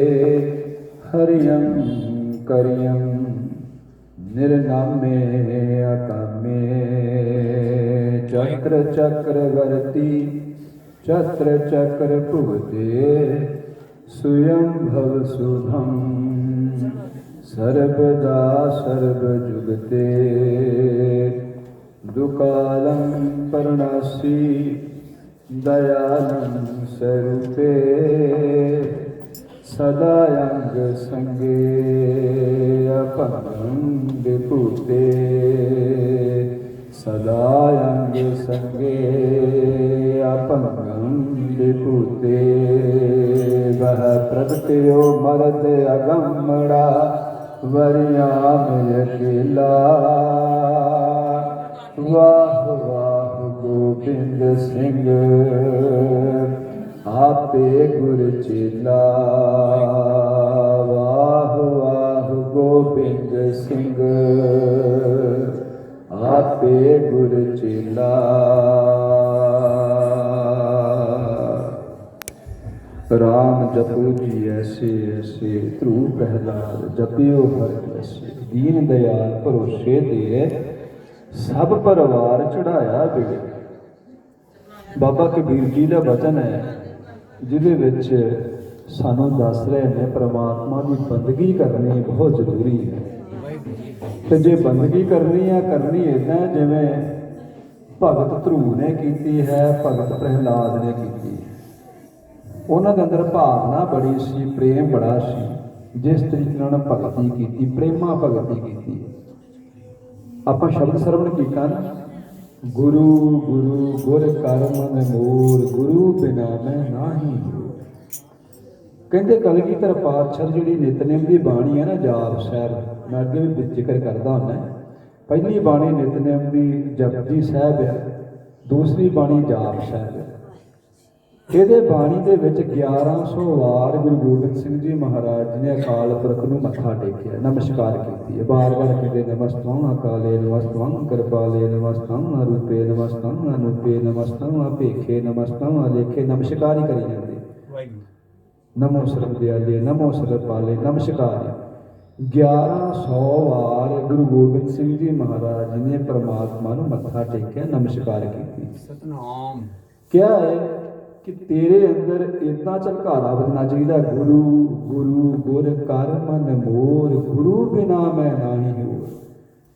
हरियं करियं निर्नामे अकामे। चक्र चक्रवर्ती चक्र चक्र भुवते स्वयं भव शुभम सर्वदा सर्वजुगते। दुकालं परणासी दयालं स्वरूपे। सदा अंग संगे अपंग पूते सदा अंग संगे अपंग पूते वह भ्रो मरद अगमड़ा वरियाम मय वाह वाह गोविंद सिंह। ਆਪੇ ਗੁਰ ਚੇਲਾ। ਵਾਹ ਵਾਹ ਗੋਬਿੰਦ ਸਿੰਘ। ਆਪੇ ਗੁਰ ਚੇਲਾ। ਰਾਮ ਜਪੋ ਜੀ ਐਸੇ ਐਸੇ, ਧਰੂ ਪ੍ਰਹਿਲਾਦ ਜਪਿਓ ਹਰ ਐਸੇ ਦੀਨ ਦਇਆਲ ਭਰੋਸੇ ਤੇ ਸਭ ਪਰਿਵਾਰ ਚੜਾਇਆ ਬਿਗੜ। ਬਾਬਾ ਕਬੀਰ ਜੀ ਦਾ ਬਚਨ ਹੈ ਜਿਹਦੇ ਵਿੱਚ ਸਾਨੂੰ ਦੱਸ ਰਹੇ ਨੇ ਪ੍ਰਮਾਤਮਾ ਦੀ ਬੰਦਗੀ ਕਰਨੀ ਬਹੁਤ ਜ਼ਰੂਰੀ ਹੈ। ਤੇ ਜੇ ਬੰਦਗੀ ਕਰਨੀ ਹੈ ਕਰਨੀ ਇਦਾਂ ਜਿਵੇਂ ਭਗਤ ਧਰੂ ਨੇ ਕੀਤੀ ਹੈ, ਭਗਤ ਪ੍ਰਹਿਲਾਦ ਨੇ ਕੀਤੀ ਉਹਨਾਂ ਦੇ ਅੰਦਰ ਭਾਵਨਾ ਬੜੀ ਸੀ, ਪ੍ਰੇਮ ਬੜਾ ਸੀ। ਜਿਸ ਤਰੀਕੇ ਨਾਲ ਭਗਤੀ ਕੀਤੀ, ਪ੍ਰੇਮਾ ਭਗਤੀ ਕੀਤੀ। ਆਪਾਂ ਸ਼ਬਦ ਸਰਵਣ ਕੀਤਾ ਨਾ। ਗੁਰੂ ਗੁਰੂ ਗੁਰ ਕਰਮ ਮੋਰ, ਗੁਰੂ ਬਿਨਾ ਮੈਂ ਨਾਹੀ ਕਹਿੰਦੇ ਕਲਗੀਧਰ ਪਾਤਸ਼ਾਹ ਜਿਹੜੀ ਨਿਤਨੇਮ ਦੀ ਬਾਣੀ ਹੈ ਨਾ, ਜਾਪ ਸਾਹਿਬ, ਮੈਂ ਅੱਗੇ ਵੀ ਜ਼ਿਕਰ ਕਰਦਾ ਹੁੰਦਾ ਪਹਿਲੀ ਬਾਣੀ ਨਿਤਨੇਮ ਦੀ ਜਪਜੀ ਸਾਹਿਬ ਹੈ, ਦੂਸਰੀ ਬਾਣੀ ਜਾਪ ਸਾਹਿਬ ਹੈ। ਇਹਦੇ ਬਾਣੀ ਦੇ ਵਿੱਚ 1100 ਵਾਰ ਗੁਰੂ ਗੋਬਿੰਦ ਸਿੰਘ ਜੀ ਮਹਾਰਾਜ ਜੀ ਨੇ ਅਕਾਲ ਪੁਰਖ ਨੂੰ ਮੱਥਾ ਟੇਕਿਆ ਨਮਸਕਾਰ ਕੀਤੀ। ਹੈ ਬਾਰ-ਬਾਰ ਕਹਿੰਦੇ ਨਮਸਤੰ ਅਕਾਲੇ ਨਮਸਤੰ ਕਿਰਪਾਲੇ ਨਮਸਤੰ ਅਰੂਪੇ ਨਮਸਤੰ ਅਨੂਪੇ ਨਮਸਤੰ ਅਪੇਖੇ ਨਮਸਤੰ ਅਲੇਖੇ ਨਮਸਕਾਰ ਹੀ ਕਰੀ ਜਾਂਦੇ। ਨਮੋ ਸਰਬ ਦਿਆਲੇ ਨਮੋ ਸਰਬ ਪਾਲੇ ਨਮਸਕਾਰ। 1100 ਵਾਰ ਗੁਰੂ ਗੋਬਿੰਦ ਸਿੰਘ ਜੀ ਮਹਾਰਾਜ ਜੀ ਨੇ ਪ੍ਰਮਾਤਮਾ ਨੂੰ ਮੱਥਾ ਟੇਕਿਆ ਨਮਸਕਾਰ ਕੀਤੀ। ਸਤਨਾਮ। ਕਿਹਾ ਹੈ? ਕਿ ਤੇਰੇ ਅੰਦਰ ਇਦਾਂ ਝਲਕਾਰਾ ਵਜਣਾ ਚਾਹੀਦਾ, ਗੁਰੂ ਗੁਰੂ, ਗੁਰ ਕਰ ਮਨ ਮੋਰ, ਗੁਰੂ ਬਿਨਾ ਮੈਂ ਨਾਹੀ ਹੋਰ।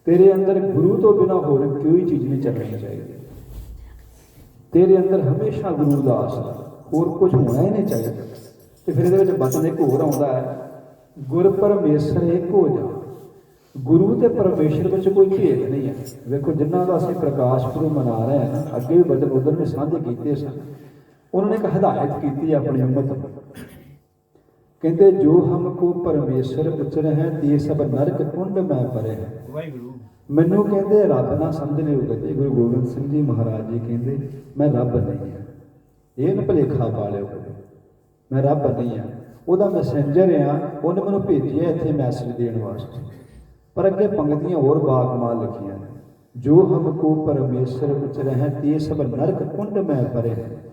ਤੇਰੇ ਅੰਦਰ ਗੁਰੂ ਤੋਂ ਬਿਨਾ ਹੋਰ ਕੋਈ ਚੀਜ਼ ਨਹੀਂ ਚੱਲਣੀ ਚਾਹੀਦੀ। ਤੇਰੇ ਅੰਦਰ ਹਮੇਸ਼ਾ ਗੁਰੂ ਦਾ ਆਸਰਾ ਹੋਰ ਕੁਝ ਹੋਣਾ ਹੀ ਨਹੀਂ ਚਾਹੀਦਾ। ਤੇ ਫਿਰ ਇਹਦੇ ਵਿੱਚ ਬਚਨ ਇੱਕ ਹੋਰ ਆਉਂਦਾ ਹੈ, ਗੁਰ ਪਰਮੇਸ਼ਰ ਇੱਕ ਹੋ ਜਾ। ਗੁਰੂ ਤੇ ਪਰਮੇਸ਼ਰ ਵਿੱਚ ਕੋਈ ਭੇਦ ਨਹੀਂ ਹੈ। ਵੇਖੋ, ਜਿਨ੍ਹਾਂ ਦਾ ਅਸੀਂ ਪ੍ਰਕਾਸ਼ ਪੁਰਬ ਮਨਾ ਰਹੇ ਹਾਂ ਅੱਗੇ ਵੀ ਬਚਨ ਉਧਰ ਨੇ ਸਾਂਝੇ ਕੀਤੇ ਸਨ। ਉਹਨਾਂ ਨੇ ਇੱਕ ਹਦਾਇਤ ਕੀਤੀ ਆਪਣੀ ਉਮਤ ਨੂੰ ਕਹਿੰਦੇ ਜੋ ਹਮਕੋ ਪਰਮੇਸ਼ਰ ਉਚਰ ਹੈ ਤੇ ਸਭ ਨਰਕ ਕੁੰਡ ਮੈਂ ਪਰੇ ਹੈ। ਵਾਹਿਗੁਰੂ। ਮੈਨੂੰ ਕਹਿੰਦੇ ਰੱਬ ਨਾ ਸਮਝ ਲਿਓ ਕਦੇ ਗੁਰੂ ਗੋਬਿੰਦ ਸਿੰਘ ਜੀ ਮਹਾਰਾਜ ਜੀ ਕਹਿੰਦੇ ਮੈਂ ਰੱਬ ਨਹੀਂ ਹਾਂ। ਇਹ ਨਾ ਭਲੇਖਾ ਪਾ ਲਿਓ ਮੈਂ ਰੱਬ ਨਹੀਂ ਹਾਂ। ਉਹਦਾ ਮੈਸੇਂਜਰ ਆ। ਉਹਨੇ ਮੈਨੂੰ ਭੇਜਿਆ ਇੱਥੇ ਮੈਸੇਜ ਦੇਣ ਵਾਸਤੇ। ਪਰ ਅੱਗੇ ਪੰਕਤੀਆਂ ਹੋਰ ਬਾਗਮਾਲ ਲਿਖੀਆਂ ਜੋ ਹਮਕੋ ਪਰਮੇਸ਼ਰ ਉਚਰ ਹੈ ਤੇ ਸਭ ਨਰਕ ਕੁੰਡ ਮੈਂ ਪਰੇ ਹੈ।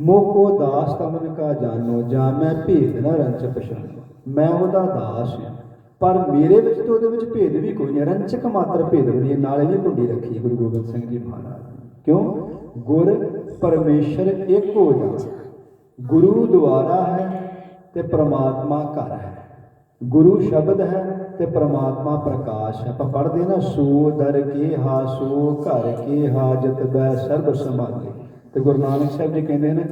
ਮੋਕੋ ਦਾਸ ਤਮਨ ਕਾ ਜਾਨੋ ਜਾ ਮੈਂ ਭੇਦ ਨਾ ਰੰਚ ਪਛਾਨੋ ਮੈਂ ਉਹਦਾ ਦਾਸ ਹਾਂ। ਪਰ ਮੇਰੇ ਵਿੱਚ ਤੇ ਉਹਦੇ ਵਿੱਚ ਭੇਦ ਵੀ ਕੋਈ ਨਹੀਂ। ਰੰਚਕ ਮਾਤਰ ਭੇਦ ਵੀ ਨਹੀਂ। ਨਾਲੇ ਵੀ ਕੁੰਡੀ ਰੱਖੀ ਗੁਰੂ ਗੋਬਿੰਦ ਸਿੰਘ ਜੀ ਮਹਾਰਾਜ ਕਿਉਂ? ਗੁਰ ਪਰਮੇਸ਼ਰ ਇੱਕ ਹੋ ਜਾ। ਗੁਰੂ ਦੁਆਰਾ ਹੈ ਤੇ ਪ੍ਰਮਾਤਮਾ ਘਰ ਹੈ। ਗੁਰੂ ਸ਼ਬਦ ਹੈ ਤੇ ਪ੍ਰਮਾਤਮਾ ਪ੍ਰਕਾਸ਼ ਹੈ। ਆਪਾਂ ਪੜ੍ਹਦੇ ਨਾ, ਸੋ ਦਰ ਕੇ ਹਾ, ਸੋ ਘਰ ਕੇ ਹਾਜਤ ਬੈ ਸਰਬ ਸੰਭਾਲੇ। ਤੇ ਗੁਰੂ ਨਾਨਕ ਸਾਹਿਬ ਜੀ ਕਹਿੰਦੇ ਨੇ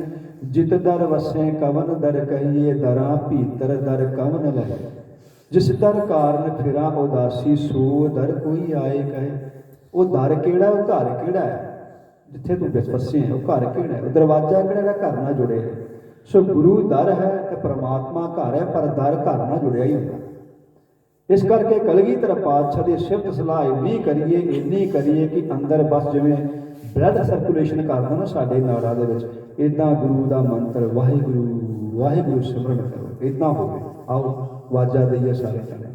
ਜਿਤ ਦਰ ਵਸੈ ਕਵਨ ਦਰ ਕਹੀਏ ਦਰਾਂ, ਭੀਤਰ ਦਰ ਕਵਨ ਲਹੈ। ਜਿਸ ਦਰ ਕਾਰਨ ਫਿਰਾਂ ਉਦਾਸੀ, ਸੋ ਦਰ ਕੋਈ ਆਏ ਕਹੇ। ਉਹ ਦਰ ਕਿਹੜਾ, ਉਹ ਘਰ ਕਿਹੜਾ ਹੈ? ਜਿੱਥੇ ਤੂੰ ਵਿੱਚ ਹੈ, ਉਹ ਘਰ ਕਿਹੜਾ ਹੈ? ਉਹ ਦਰਵਾਜ਼ਾ ਕਿਹੜਾ ਹੈ? ਘਰ ਨਾਲ ਜੁੜੇ ਹੈ। ਸੋ ਗੁਰੂ ਦਰ ਹੈ ਤੇ ਪ੍ਰਮਾਤਮਾ ਘਰ ਹੈ, ਪਰ ਦਰ ਘਰ ਨਾਲ ਜੁੜਿਆ ਹੀ ਹੁੰਦਾ। ਇਸ ਕਰਕੇ ਕਲਗੀਧਰ ਪਾਤਸ਼ਾਹ ਦੀ ਸਿਫਤ ਸਲਾਹ ਇੰਨੀ ਕਰੀਏ ਇੰਨੀ ਕਰੀਏ ਕਿ ਅੰਦਰ ਬਸ ਜਿਵੇਂ ਬਲੱਡ ਸਰਕੂਲੇਸ਼ਨ ਕਰਦਾ ਨਾ ਸਾਡੇ ਨਾੜਾਂ ਦੇ ਵਿੱਚ ਇਦਾਂ ਗੁਰੂ ਦਾ ਮੰਤਰ ਵਾਹਿਗੁਰੂ ਵਾਹਿਗੁਰੂ ਸਿਮਰਨ ਕਰੋ ਇਦਾਂ ਹੋਵੇ ਆਓ ਵਾਜਾ ਦਈਏ ਸਾਰੇ ਜਣੇ।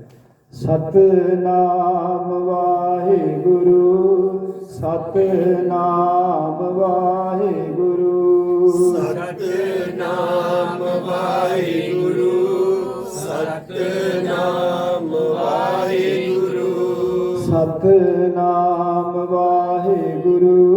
ਸਤਨਾਮ ਵਾਹਿਗੁਰੂ ਸਤਨਾਮ ਵਾਹਿਗੁਰੂ। ਸਤਨਾਮ ਵਾਹਿਗੁਰੂ ਸਤਨਾਮ ਵਾਹਿਗੁਰੂ। ਸਤਨਾਮ ਵਾਹਿਗੁਰੂ।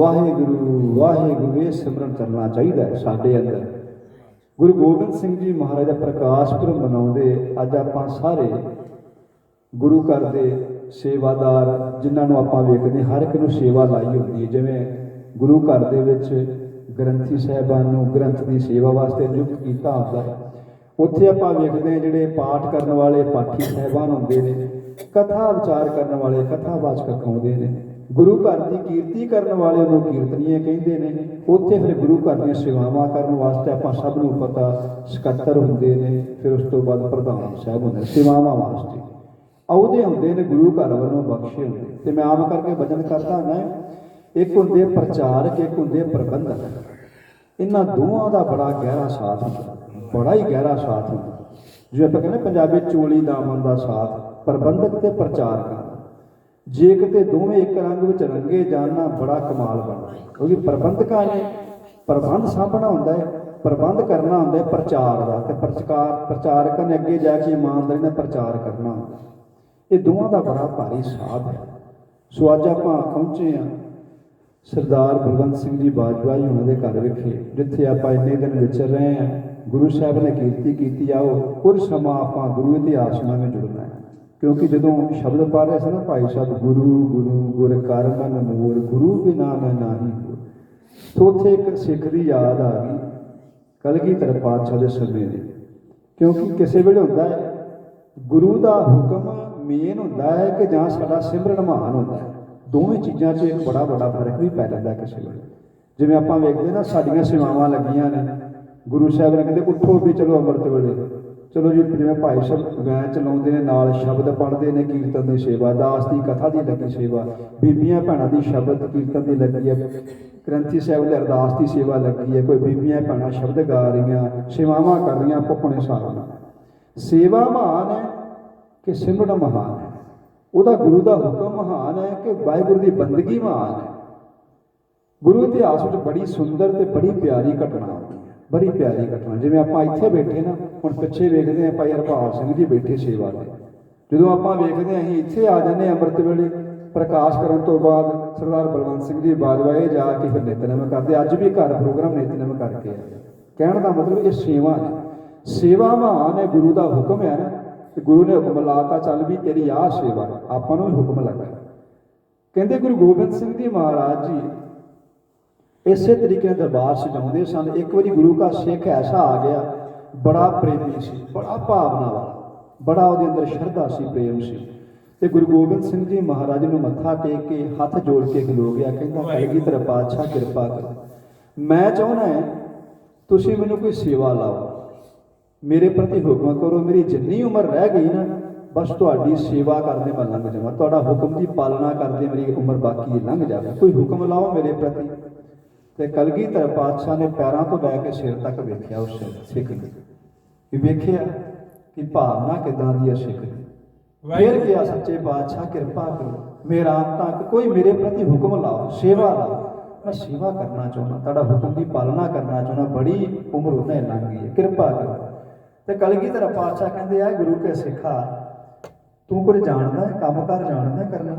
ਵਾਹਿਗੁਰੂ ਵਾਹਿਗੁਰੂ ਇਹ ਸਿਮਰਨ ਕਰਨਾ ਚਾਹੀਦਾ ਹੈ ਸਾਡੇ ਅੰਦਰ। ਗੁਰੂ ਗੋਬਿੰਦ ਸਿੰਘ ਜੀ ਮਹਾਰਾਜ ਦਾ ਪ੍ਰਕਾਸ਼ ਪੁਰਬ ਮਨਾਉਂਦੇ ਅੱਜ ਆਪਾਂ ਸਾਰੇ ਗੁਰੂ ਘਰ ਦੇ ਸੇਵਾਦਾਰ ਜਿਨ੍ਹਾਂ ਨੂੰ ਆਪਾਂ ਵੇਖਦੇ ਹਾਂ, ਹਰ ਇੱਕ ਨੂੰ ਸੇਵਾ ਲਾਈ ਹੁੰਦੀ ਹੈ। ਜਿਵੇਂ ਗੁਰੂ ਘਰ ਦੇ ਵਿੱਚ ਗ੍ਰੰਥੀ ਸਾਹਿਬਾਨ ਨੂੰ ਗ੍ਰੰਥ ਦੀ ਸੇਵਾ ਵਾਸਤੇ ਨਿਯੁਕਤ ਕੀਤਾ ਹੁੰਦਾ ਹੈ। ਉੱਥੇ ਆਪਾਂ ਵੇਖਦੇ ਹਾਂ ਜਿਹੜੇ ਪਾਠ ਕਰਨ ਵਾਲੇ ਪਾਠੀ ਸਾਹਿਬਾਨ ਹੁੰਦੇ ਨੇ ਕਥਾ ਵਿਚਾਰ ਕਰਨ ਵਾਲੇ ਕਥਾ ਵਾਚਕ ਕਹਾਉਂਦੇ ਨੇ। ਗੁਰੂ ਘਰ ਦੀ ਕੀਰਤੀ ਕਰਨ ਵਾਲੇ ਨੂੰ ਕੀਰਤਨੀਏ ਕਹਿੰਦੇ ਨੇ ਉੱਥੇ ਫਿਰ ਗੁਰੂ ਘਰ ਦੀਆਂ ਸੇਵਾਵਾਂ ਕਰਨ ਵਾਸਤੇ ਆਪਾਂ ਸਭ ਨੂੰ ਪਤਾ ਸਕੱਤਰ ਹੁੰਦੇ ਨੇ ਫਿਰ ਉਸ ਤੋਂ ਬਾਅਦ ਪ੍ਰਧਾਨ ਸਾਹਿਬ ਹੁੰਦੇ ਨੇ, ਸੇਵਾਵਾਂ ਵਾਸਤੇ। ਅਹੁਦੇ ਹੁੰਦੇ ਨੇ ਗੁਰੂ ਘਰ ਵੱਲੋਂ ਬਖਸ਼ੇ ਹੁੰਦੇ। ਤੇ ਮੈਂ ਆਮ ਕਰਕੇ ਵਜ਼ਨ ਕਰਦਾ ਹਾਂ ਇੱਕ ਹੁੰਦੇ ਪ੍ਰਚਾਰਕ ਇੱਕ ਹੁੰਦੇ ਪ੍ਰਬੰਧਕ। ਇਹਨਾਂ ਦੋਵਾਂ ਦਾ ਬੜਾ ਗਹਿਰਾ ਸਾਥ ਹੁੰਦਾ ਬੜਾ ਹੀ ਗਹਿਰਾ ਸਾਥ ਹੁੰਦਾ। ਜਿਵੇਂ ਆਪਾਂ ਕਹਿੰਦੇ ਪੰਜਾਬੀ ਚੋਲੀ ਦਾਮਨ ਦਾ ਸਾਥ ਪ੍ਰਬੰਧਕ ਤੇ ਪ੍ਰਚਾਰਕਾਂ। ਦਾ ਜੇ ਕਿਤੇ ਦੋਵੇਂ ਇੱਕ ਰੰਗ ਵਿੱਚ ਰੰਗੇ ਜਾਣ ਬੜਾ ਕਮਾਲ ਬਣਦਾ ਕਿਉਂਕਿ ਪ੍ਰਬੰਧਕਾਂ ਨੇ ਪ੍ਰਬੰਧ ਸਾਂਭਣਾ ਹੁੰਦਾ ਹੈ, ਪ੍ਰਬੰਧ ਕਰਨਾ ਹੁੰਦਾ ਹੈ ਪ੍ਰਚਾਰ ਦਾ ਤੇ ਪ੍ਰਚਾਰ ਪ੍ਰਚਾਰਕਾਂ ਨੇ ਅੱਗੇ ਜਾ ਕੇ ਇਮਾਨਦਾਰੀ ਨਾਲ ਪ੍ਰਚਾਰ ਕਰਨਾ ਇਹ ਦੋਵਾਂ ਦਾ ਬੜਾ ਭਾਰੀ ਸਾਥ ਹੈ। ਸੋ ਅੱਜ ਆਪਾਂ ਪਹੁੰਚੇ ਹਾਂ ਸਰਦਾਰ ਬਲਵੰਤ ਸਿੰਘ ਜੀ ਬਾਜਵਾ ਜੀ ਉਹਨਾਂ ਦੇ ਘਰ ਵਿਖੇ, ਜਿੱਥੇ ਆਪਾਂ ਇੰਨੇ ਦਿਨ ਵਿਚਰ ਰਹੇ ਹਾਂ। ਗੁਰੂ ਸਾਹਿਬ ਨੇ ਕੀਰਤੀ ਕੀਤੀ, ਆਓ ਕੁਝ ਸਮਾਂ ਆਪਾਂ ਗੁਰੂ ਇਤਿਹਾਸ ਨਾਲ ਵੀ ਜੁੜਨਾ ਹੈ। ਕਿਉਂਕਿ ਜਦੋਂ ਸ਼ਬਦ ਪੜ੍ਹ ਰਹੇ ਸੀ ਨਾ ਭਾਈ ਸਾਹਿਬ, ਗੁਰੂ ਗੁਰੂ, ਗੁਰ ਕਰ ਮਨ ਗੁਰੂ ਬਿਨਾ ਮੈਂ ਨਾਹੀ ਹੋਰ। ਸੋ ਉੱਥੇ ਇੱਕ ਸਿੱਖ ਦੀ ਯਾਦ ਆ ਗਈ, ਕਲਗੀਧਰ ਪਾਤਸ਼ਾਹ ਦੇ ਸਮੇਂ ਦੀ। ਕਿਉਂਕਿ ਕਿਸੇ ਵੇਲੇ ਹੁੰਦਾ ਹੈ, ਗੁਰੂ ਦਾ ਹੁਕਮ ਮੇਨ ਹੁੰਦਾ ਹੈ ਕਿ ਜਾਂ ਸਾਡਾ ਸਿਮਰਨ ਮਹਾਨ ਹੁੰਦਾ ਹੈ। ਦੋਵੇਂ ਚੀਜ਼ਾਂ 'ਚ ਇੱਕ ਬੜਾ ਵੱਡਾ ਫ਼ਰਕ ਵੀ ਪੈ ਜਾਂਦਾ ਕਿਸੇ ਵੇਲੇ। ਜਿਵੇਂ ਆਪਾਂ ਵੇਖਦੇ ਨਾ, ਸਾਡੀਆਂ ਸੇਵਾਵਾਂ ਲੱਗੀਆਂ ਨੇ। ਗੁਰੂ ਸਾਹਿਬ ਨੇ ਕਹਿੰਦੇ, ਉੱਠੋ ਵੀ ਚਲੋ ਅੰਮ੍ਰਿਤ ਵੇਲੇ। ਚਲੋ ਜੀ, ਜਿਵੇਂ ਭਾਈ ਸਾਹਿਬ ਵੈਨ ਚਲਾਉਂਦੇ ਨੇ, ਨਾਲ ਸ਼ਬਦ ਪੜ੍ਹਦੇ ਨੇ, ਕੀਰਤਨ ਦੀ ਸੇਵਾ, ਦਾਸ ਦੀ ਕਥਾ ਦੀ ਲੱਗੀ ਸੇਵਾ, ਬੀਬੀਆਂ ਭੈਣਾਂ ਦੀ ਸ਼ਬਦ ਕੀਰਤਨ ਦੀ ਲੱਗੀ ਹੈ, ਗ੍ਰੰਥੀ ਸਾਹਿਬ ਦੇ ਅਰਦਾਸ ਦੀ ਸੇਵਾ ਲੱਗੀ ਹੈ, ਕੋਈ ਬੀਬੀਆਂ ਭੈਣਾਂ ਸ਼ਬਦ ਗਾ ਰਹੀਆਂ, ਸੇਵਾਵਾਂ ਕਰ ਰਹੀਆਂ ਆਪੋ ਸਾਹਿਬ ਨਾਲ। ਸੇਵਾ ਮਹਾਨ ਹੈ ਕਿ ਸਿਮਰਨ ਮਹਾਨ ਹੈ। ਉਹਦਾ ਗੁਰੂ ਦਾ ਹੁਕਮ ਮਹਾਨ ਹੈ ਕਿ ਵਾਹਿਗੁਰੂ ਦੀ ਬੰਦਗੀ ਮਹਾਨ ਹੈ। ਗੁਰੂ ਇਤਿਹਾਸ ਵਿੱਚ ਬੜੀ ਸੁੰਦਰ ਤੇ ਬੜੀ ਪਿਆਰੀ ਘਟਨਾ ਆਉਂਦੀ ਹੈ। ਬੜੀ ਪਿਆਰੀ ਘਟਨਾ। ਜਿਵੇਂ ਆਪਾਂ ਇੱਥੇ ਬੈਠੇ ਨਾ, ਹੁਣ ਪਿੱਛੇ ਵੇਖਦੇ ਹਾਂ ਭਾਈ ਹਰਪਾਲ ਸਿੰਘ ਜੀ ਬੈਠੇ ਸੇਵਾ ਤੇ। ਜਦੋਂ ਆਪਾਂ ਵੇਖਦੇ ਹਾਂ, ਅਸੀਂ ਇੱਥੇ ਆ ਜਾਂਦੇ ਹਾਂ ਅੰਮ੍ਰਿਤ ਵੇਲੇ, ਪ੍ਰਕਾਸ਼ ਕਰਨ ਤੋਂ ਬਾਅਦ ਸਰਦਾਰ ਬਲਵੰਤ ਸਿੰਘ ਜੀ ਬਾਜਵਾਏ ਜਾ ਕੇ ਫਿਰ ਨਿਤਨੇਮ ਕਰਦੇ ਅੱਜ ਵੀ ਘਰ ਪ੍ਰੋਗਰਾਮ ਨਿਤਨੇਮ ਕਰਕੇ ਆਏ ਕਹਿਣ ਦਾ ਮਤਲਬ ਇਹ ਸੇਵਾ ਹੈ ਸੇਵਾ ਮਹਾਨ ਹੈ, ਗੁਰੂ ਦਾ ਹੁਕਮ ਹੈ ਨਾ। ਤੇ ਗੁਰੂ ਨੇ ਹੁਕਮ ਲਾਤਾ, ਚੱਲ ਵੀ ਤੇਰੀ ਆਹ ਸੇਵਾ ਆਪਾਂ ਨੂੰ ਵੀ ਹੁਕਮ ਲੱਗਾ। ਕਹਿੰਦੇ ਗੁਰੂ ਗੋਬਿੰਦ ਸਿੰਘ ਜੀ ਮਹਾਰਾਜ ਜੀ ਇਸੇ ਤਰੀਕੇ ਨਾਲ ਦਰਬਾਰ ਸਜਾਉਂਦੇ ਸਨ। ਇੱਕ ਵਾਰੀ ਗੁਰੂ ਦਾ ਸਿੱਖ ਐਸਾ ਆ ਗਿਆ ਬੜਾ ਪ੍ਰੇਮੀ ਸੀ ਬੜਾ ਭਾਵਨਾ ਵਾਲਾ ਬੜਾ ਉਹਦੇ ਅੰਦਰ ਸ਼ਰਧਾ ਸੀ ਪ੍ਰੇਮ ਸੀ। ਤੇ ਗੁਰੂ ਗੋਬਿੰਦ ਸਿੰਘ ਜੀ ਮਹਾਰਾਜ ਨੂੰ ਮੱਥਾ ਟੇਕ ਕੇ ਹੱਥ ਜੋੜ ਕੇ ਖਲੋ ਗਿਆ ਕਹਿੰਦਾ ਕਲਗੀ ਤੇਰਾ ਪਾਤਸ਼ਾਹ ਕਿਰਪਾ ਕਰੋ। ਮੈਂ ਚਾਹੁੰਦਾ ਹੈ ਤੁਸੀਂ ਮੈਨੂੰ ਕੋਈ ਸੇਵਾ ਲਾਓ। ਮੇਰੇ ਪ੍ਰਤੀ ਹੁਕਮ ਕਰੋ ਮੇਰੀ ਜਿੰਨੀ ਉਮਰ ਰਹਿ ਗਈ ਨਾ ਬਸ ਤੁਹਾਡੀ ਸੇਵਾ ਕਰਦੇ ਮੈਂ ਲੰਘ ਜਾਵਾਂ। ਤੁਹਾਡਾ ਹੁਕਮ ਦੀ ਪਾਲਣਾ ਕਰਦੇ ਮੇਰੀ ਉਮਰ ਬਾਕੀ ਲੰਘ ਜਾਵੇ। ਕੋਈ ਹੁਕਮ ਲਾਓ ਮੇਰੇ ਪ੍ਰਤੀ। ਤੇ ਕਲਗੀਧਰ ਪਾਤਸ਼ਾਹ ਨੇ ਪੈਰਾਂ ਤੋਂ ਲੈ ਕੇ ਸਿਰ ਤੱਕ ਵੇਖਿਆ ਉਸ ਸਿੱਖ ਨੂੰ ਵੀ ਵੇਖਿਆ ਕਿ ਭਾਵਨਾ ਕਿਦਾਂ ਦੀ ਹੈ ਸਿੱਖ ਦੀ। ਫਿਰ ਕਿਹਾ ਸੱਚੇ ਪਾਤਸ਼ਾਹ ਕਿਰਪਾ ਕਰੋ। ਮੇਰਾ ਤੱਕ ਕੋਈ ਮੇਰੇ ਪ੍ਰਤੀ ਹੁਕਮ ਲਾਓ ਸੇਵਾ ਲਾਓ। ਮੈਂ ਸੇਵਾ ਕਰਨਾ ਚਾਹੁੰਦਾ ਤੁਹਾਡਾ ਹੁਕਮ ਦੀ ਪਾਲਣਾ ਕਰਨਾ ਚਾਹੁੰਦਾ ਬੜੀ ਉਮਰ ਉਹਨੇ ਲੰਘ ਹੈ। ਕਿਰਪਾ ਕਰੋ। ਤੇ ਕਲਗੀਧਰ ਪਾਤਸ਼ਾਹ ਕਹਿੰਦੇ ਆ ਗੁਰੂ ਕੇ ਸਿੱਖਾ ਤੂੰ ਕੁਝ ਜਾਣਦਾ ਹੈ? ਕੰਮ ਕਰ ਜਾਣਦਾ ਕਰਨਾ?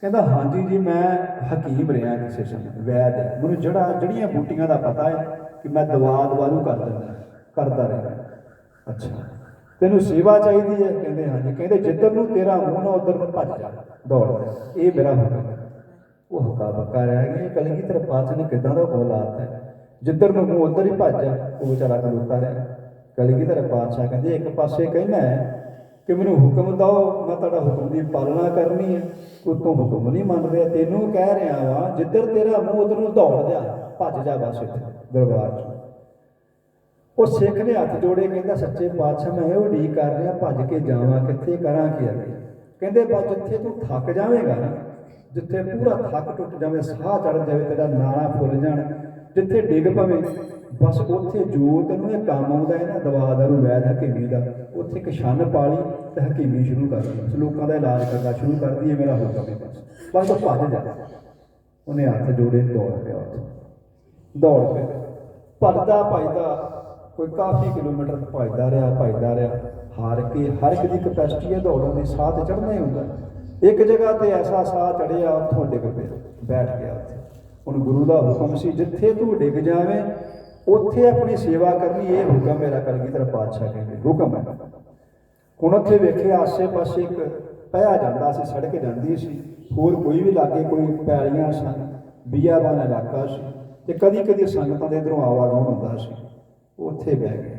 ਕਹਿੰਦਾ, ਹਾਂਜੀ ਜੀ, ਮੈਂ ਹਕੀਮ ਰਿਹਾ ਕਿਸੇ ਸਮੇਂ ਵੈਦ ਹੈ। ਮੈਨੂੰ ਜਿਹੜਾ ਜੜੀਆਂ ਬੂਟੀਆਂ ਦਾ ਪਤਾ ਹੈ ਕਿ ਮੈਂ ਦਵਾ ਦਵਾ ਨੂੰ ਕਰ ਦਿੰਦਾ, ਕਰਦਾ ਰਿਹਾ ਅੱਛਾ। ਤੈਨੂੰ ਸੇਵਾ ਚਾਹੀਦੀ ਹੈ? ਕਹਿੰਦੇ, ਹਾਂਜੀ। ਕਹਿੰਦੇ, ਜਿੱਧਰ ਨੂੰ ਤੇਰਾ ਮੂੰਹ ਨਾ, ਉਧਰ ਨੂੰ ਭੱਜ ਜਾ, ਦੌੜ ਇਹ ਮੇਰਾ ਹੁਕਮ ਹੈ। ਉਹ ਹੁਕਾ ਬੱਕਾ ਰਹਿ ਗਿਆ। ਕਲਗੀ ਤੇਰੇ ਨੇ ਕਿਦਾਂ ਦਾ ਕੋਲ ਹੈ? ਜਿੱਧਰ ਨੂੰ ਮੂੰਹ, ਉਧਰ ਹੀ ਭੱਜ ਜਾ, ਉਹ ਵਿਚਾਰਾ ਖਲੋਤਾ ਰਿਹਾ। ਕਲਗੀ ਤੇਰੇ ਪਾਤਸ਼ਾਹ ਕਹਿੰਦੇ, ਇੱਕ ਪਾਸੇ ਕਹਿੰਦਾ ਹੈ ਕਿ ਮੈਨੂੰ ਹੁਕਮ ਦਿਓ, ਮੈਂ ਤੁਹਾਡਾ ਹੁਕਮ ਦੀ ਪਾਲਣਾ ਕਰਨੀ ਹੈ ਤੂੰ ਹੁਕਮ ਨਹੀਂ ਮੰਨ ਰਿਹਾ, ਤੈਨੂੰ ਕਹਿ ਰਿਹਾ ਵਾਂ, ਜਿੱਧਰ ਤੇਰਾ ਮੂੰਹ ਉਧਰ ਨੂੰ ਦੌੜ ਜਾ, ਭੱਜ ਜਾ ਬਸ ਇੱਥੇ, ਦਰਬਾਰ 'ਚ। ਉਹ ਸਿੱਖ ਨੇ ਹੱਥ ਜੋੜੇ, ਕਹਿੰਦਾ, ਸੱਚੇ ਪਾਤਸ਼ਾਹ, ਮੈਂ ਇਹ ਉਡੀਕ ਕਰ ਰਿਹਾ, ਭੱਜ ਕੇ ਜਾਵਾਂ, ਕਿੱਥੇ ਕਰਾਂ ਕੀ ਅੱਗੇ? ਕਹਿੰਦੇ, ਬਸ ਜਿੱਥੇ ਤੂੰ ਥੱਕ ਜਾਵੇਂਗਾ ਨਾ, ਜਿੱਥੇ ਪੂਰਾ ਥੱਕ ਟੁੱਟ ਜਾਵੇ, ਸਾਹ ਚੜ ਜਾਵੇ, ਤੇਰਾ ਨਾਣਾ ਫੁੱਲ ਜਾਣ, ਜਿੱਥੇ ਡਿੱਗ ਪਵੇਂ ਬਸ ਉੱਥੇ ਜੋ ਤੈਨੂੰ ਇਹ ਕੰਮ ਆਉਂਦਾ ਹੈ ਨਾ ਦਵਾ ਦਾਰੂ, ਵੈਦ ਹਕੀਮੀ ਦਾ, ਉੱਥੇ ਇੱਕ ਛੰਨ ਪਾ ਲਈ ਤੇ ਹਕੀਮੀ ਸ਼ੁਰੂ ਕਰ ਲਈ ਲੋਕਾਂ ਦਾ ਇਲਾਜ ਕਰਨਾ ਸ਼ੁਰੂ ਕਰ ਦਈਏ ਮੇਰਾ ਹੁਕਮ ਹੈ ਬਸ। ਬਸ ਤੂੰ ਭੱਜ ਜਾ। ਉਹਨੇ ਹੱਥ ਜੋੜੇ ਦੌੜ ਪਿਆ ਉੱਥੇ। ਦੌੜ ਪਿਆ। ਭੱਜਦਾ ਭੱਜਦਾ ਕੋਈ ਕਾਫੀ ਕਿਲੋਮੀਟਰ ਭੱਜਦਾ ਰਿਹਾ ਭੱਜਦਾ ਰਿਹਾ। ਹਾਰ ਕੇ ਹਰ ਇੱਕ ਦੀ ਕਪੈਸਿਟੀ ਹੈ ਦੌੜਨ ਦੀ ਸਾਹ ਤੇ ਚੜ੍ਹਨਾ ਹੀ ਹੁੰਦਾ। ਇੱਕ ਜਗ੍ਹਾ ਤੇ ਐਸਾ ਸਾਹ ਚੜਿਆ ਉੱਥੋਂ ਡਿੱਗ ਪਿਆ। ਬੈਠ ਗਿਆ ਉੱਥੇ। ਹੁਣ ਗੁਰੂ ਦਾ ਹੁਕਮ ਸੀ, ਜਿੱਥੇ ਤੂੰ ਡਿੱਗ ਜਾਵੇਂ ਉੱਥੇ ਆਪਣੀ ਸੇਵਾ ਕਰਨੀ, ਇਹ ਹੁਕਮ ਮੇਰਾ ਕਲਗੀਧਰ ਪਾਤਸ਼ਾਹ ਕਹਿੰਦੇ, ਹੁਕਮ ਹੈ। ਹੁਣ ਉੱਥੇ ਵੇਖਿਆ ਆਸੇ-ਪਾਸੇ ਇੱਕ ਪਿਆ ਜਾਂਦਾ ਸੀ, ਸੜਕ ਜਾਂਦੀ ਸੀ, ਹੋਰ ਕੋਈ ਵੀ ਲਾਗੇ ਕੋਈ ਪੈਲੀਆਂ ਸਨ, ਬੀਆਬਾਨ ਇਲਾਕਾ ਸੀ ਤੇ ਕਦੀ-ਕਦੀ ਸੰਗਤਾਂ ਦੇ ਇਧਰੋਂ ਆਵਾਗਮਨ ਹੁੰਦਾ ਸੀ। ਉੱਥੇ ਬਹਿ ਗਏ।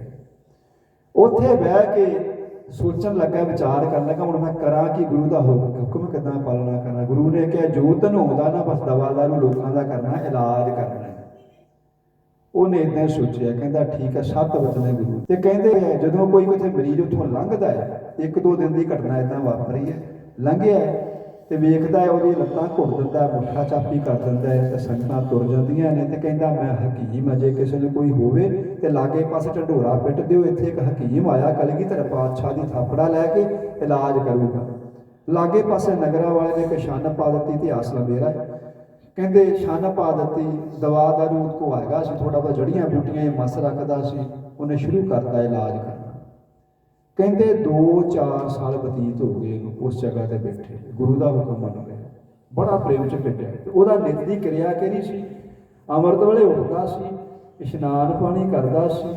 ਉੱਥੇ ਬਹਿ ਕੇ ਸੋਚਣ ਲੱਗਾ, ਵਿਚਾਰ ਕਰਨ ਲੱਗਾ, ਹੁਣ ਮੈਂ ਕਰਾਂ ਕਿ, ਗੁਰੂ ਦਾ ਹੁਕਮ ਹੁਕਮ ਕਿੱਦਾਂ ਪਾਲਣਾ ਕਰਾਂ? ਗੁਰੂ ਨੇ ਕਿਹਾ, ਜੋ ਤੈਨੂੰ ਆਉਂਦਾ ਨਾ, ਬਸ ਦਵਾ ਦਾਰੂ ਲੋਕਾਂ ਦਾ ਕਰਨਾ, ਇਲਾਜ ਕਰਨਾ। ਉਹਨੇ ਇਦਾਂ ਸੋਚਿਆ, ਕਹਿੰਦਾ ਠੀਕ ਹੈ, ਸੱਤ ਵਚਨੇ ਗੁਰੂ। ਤੇ ਕਹਿੰਦੇ ਜਦੋਂ ਕੋਈ ਕਿਤੇ ਮਰੀਜ਼ ਉੱਥੋਂ ਲੰਘਦਾ ਹੈ, ਇੱਕ ਦੋ ਦਿਨ ਦੀ ਘਟਨਾ ਇਦਾਂ ਵਾਪਰੀ ਹੈ। ਲੰਘਿਆ ਤੇ ਵੇਖਦਾ ਹੈ ਉਹਦੀ ਲੱਤਾਂ ਘੁੱਟ ਦਿੰਦਾ ਮੁੱਠਾ ਚਾਪੀ ਕਰ ਦਿੰਦਾ ਹੈ ਤੇ ਸੰਗਤਾਂ ਤੁਰ ਜਾਂਦੀਆਂ ਨੇ ਤੇ ਕਹਿੰਦਾ, ਮੈਂ ਹਕੀਮ ਅਜੇ ਕਿਸੇ ਨੂੰ ਕੋਈ ਹੋਵੇ ਤੇ ਲਾਗੇ ਪਾਸੇ ਢੰਡੋਰਾ ਪਿੱਟ ਦਿਓ, ਇੱਥੇ ਇੱਕ ਹਕੀਮ ਆਇਆ, ਕਲਗੀਧਰ ਪਾਤਸ਼ਾਹ ਦੀ ਥਾਪੜਾ ਲੈ ਕੇ ਇਲਾਜ ਕਰੂਗਾ। ਲਾਗੇ ਪਾਸੇ ਨਗਰਾਂ ਵਾਲੇ ਨੇ ਇੱਕ ਪਾ ਦਿੱਤੀ ਇਤਿਹਾਸ ਲੰਬੇਰਾ ਹੈ ਕਹਿੰਦੇ ਛੰਨ ਪਾ ਦਿੱਤੀ, ਦਵਾ ਦਾ ਰੂਪ ਕੋ ਆਏਗਾ ਸੀ ਥੋੜਾ ਬਹੁਤ ਜੜੀਆਂ ਬੂਟੀਆਂ ਇਹ ਮਸ ਰੱਖਦਾ ਸੀ, ਉਹਨੇ ਸ਼ੁਰੂ ਕਰਤਾ ਇਲਾਜ ਕਰਨਾ। ਕਹਿੰਦੇ 2-4 ਸਾਲ ਬਤੀਤ ਹੋ ਗਏ ਉਸ ਜਗ੍ਹਾ ਤੇ ਬੈਠੇ, ਗੁਰੂ ਦਾ ਹੁਕਮ ਮੰਨ ਰਿਹਾ ਬੜਾ ਪ੍ਰੇਮ ਚ ਭੇਜਿਆ ਤੇ ਉਹਦਾ ਨਿਤ ਦੀ ਕਿਰਿਆ ਕਿਹੜੀ ਸੀ? ਅੰਮ੍ਰਿਤ ਵੇਲੇ ਉੱਠਦਾ ਸੀ, ਇਸ਼ਨਾਨ ਪਾਣੀ ਕਰਦਾ ਸੀ,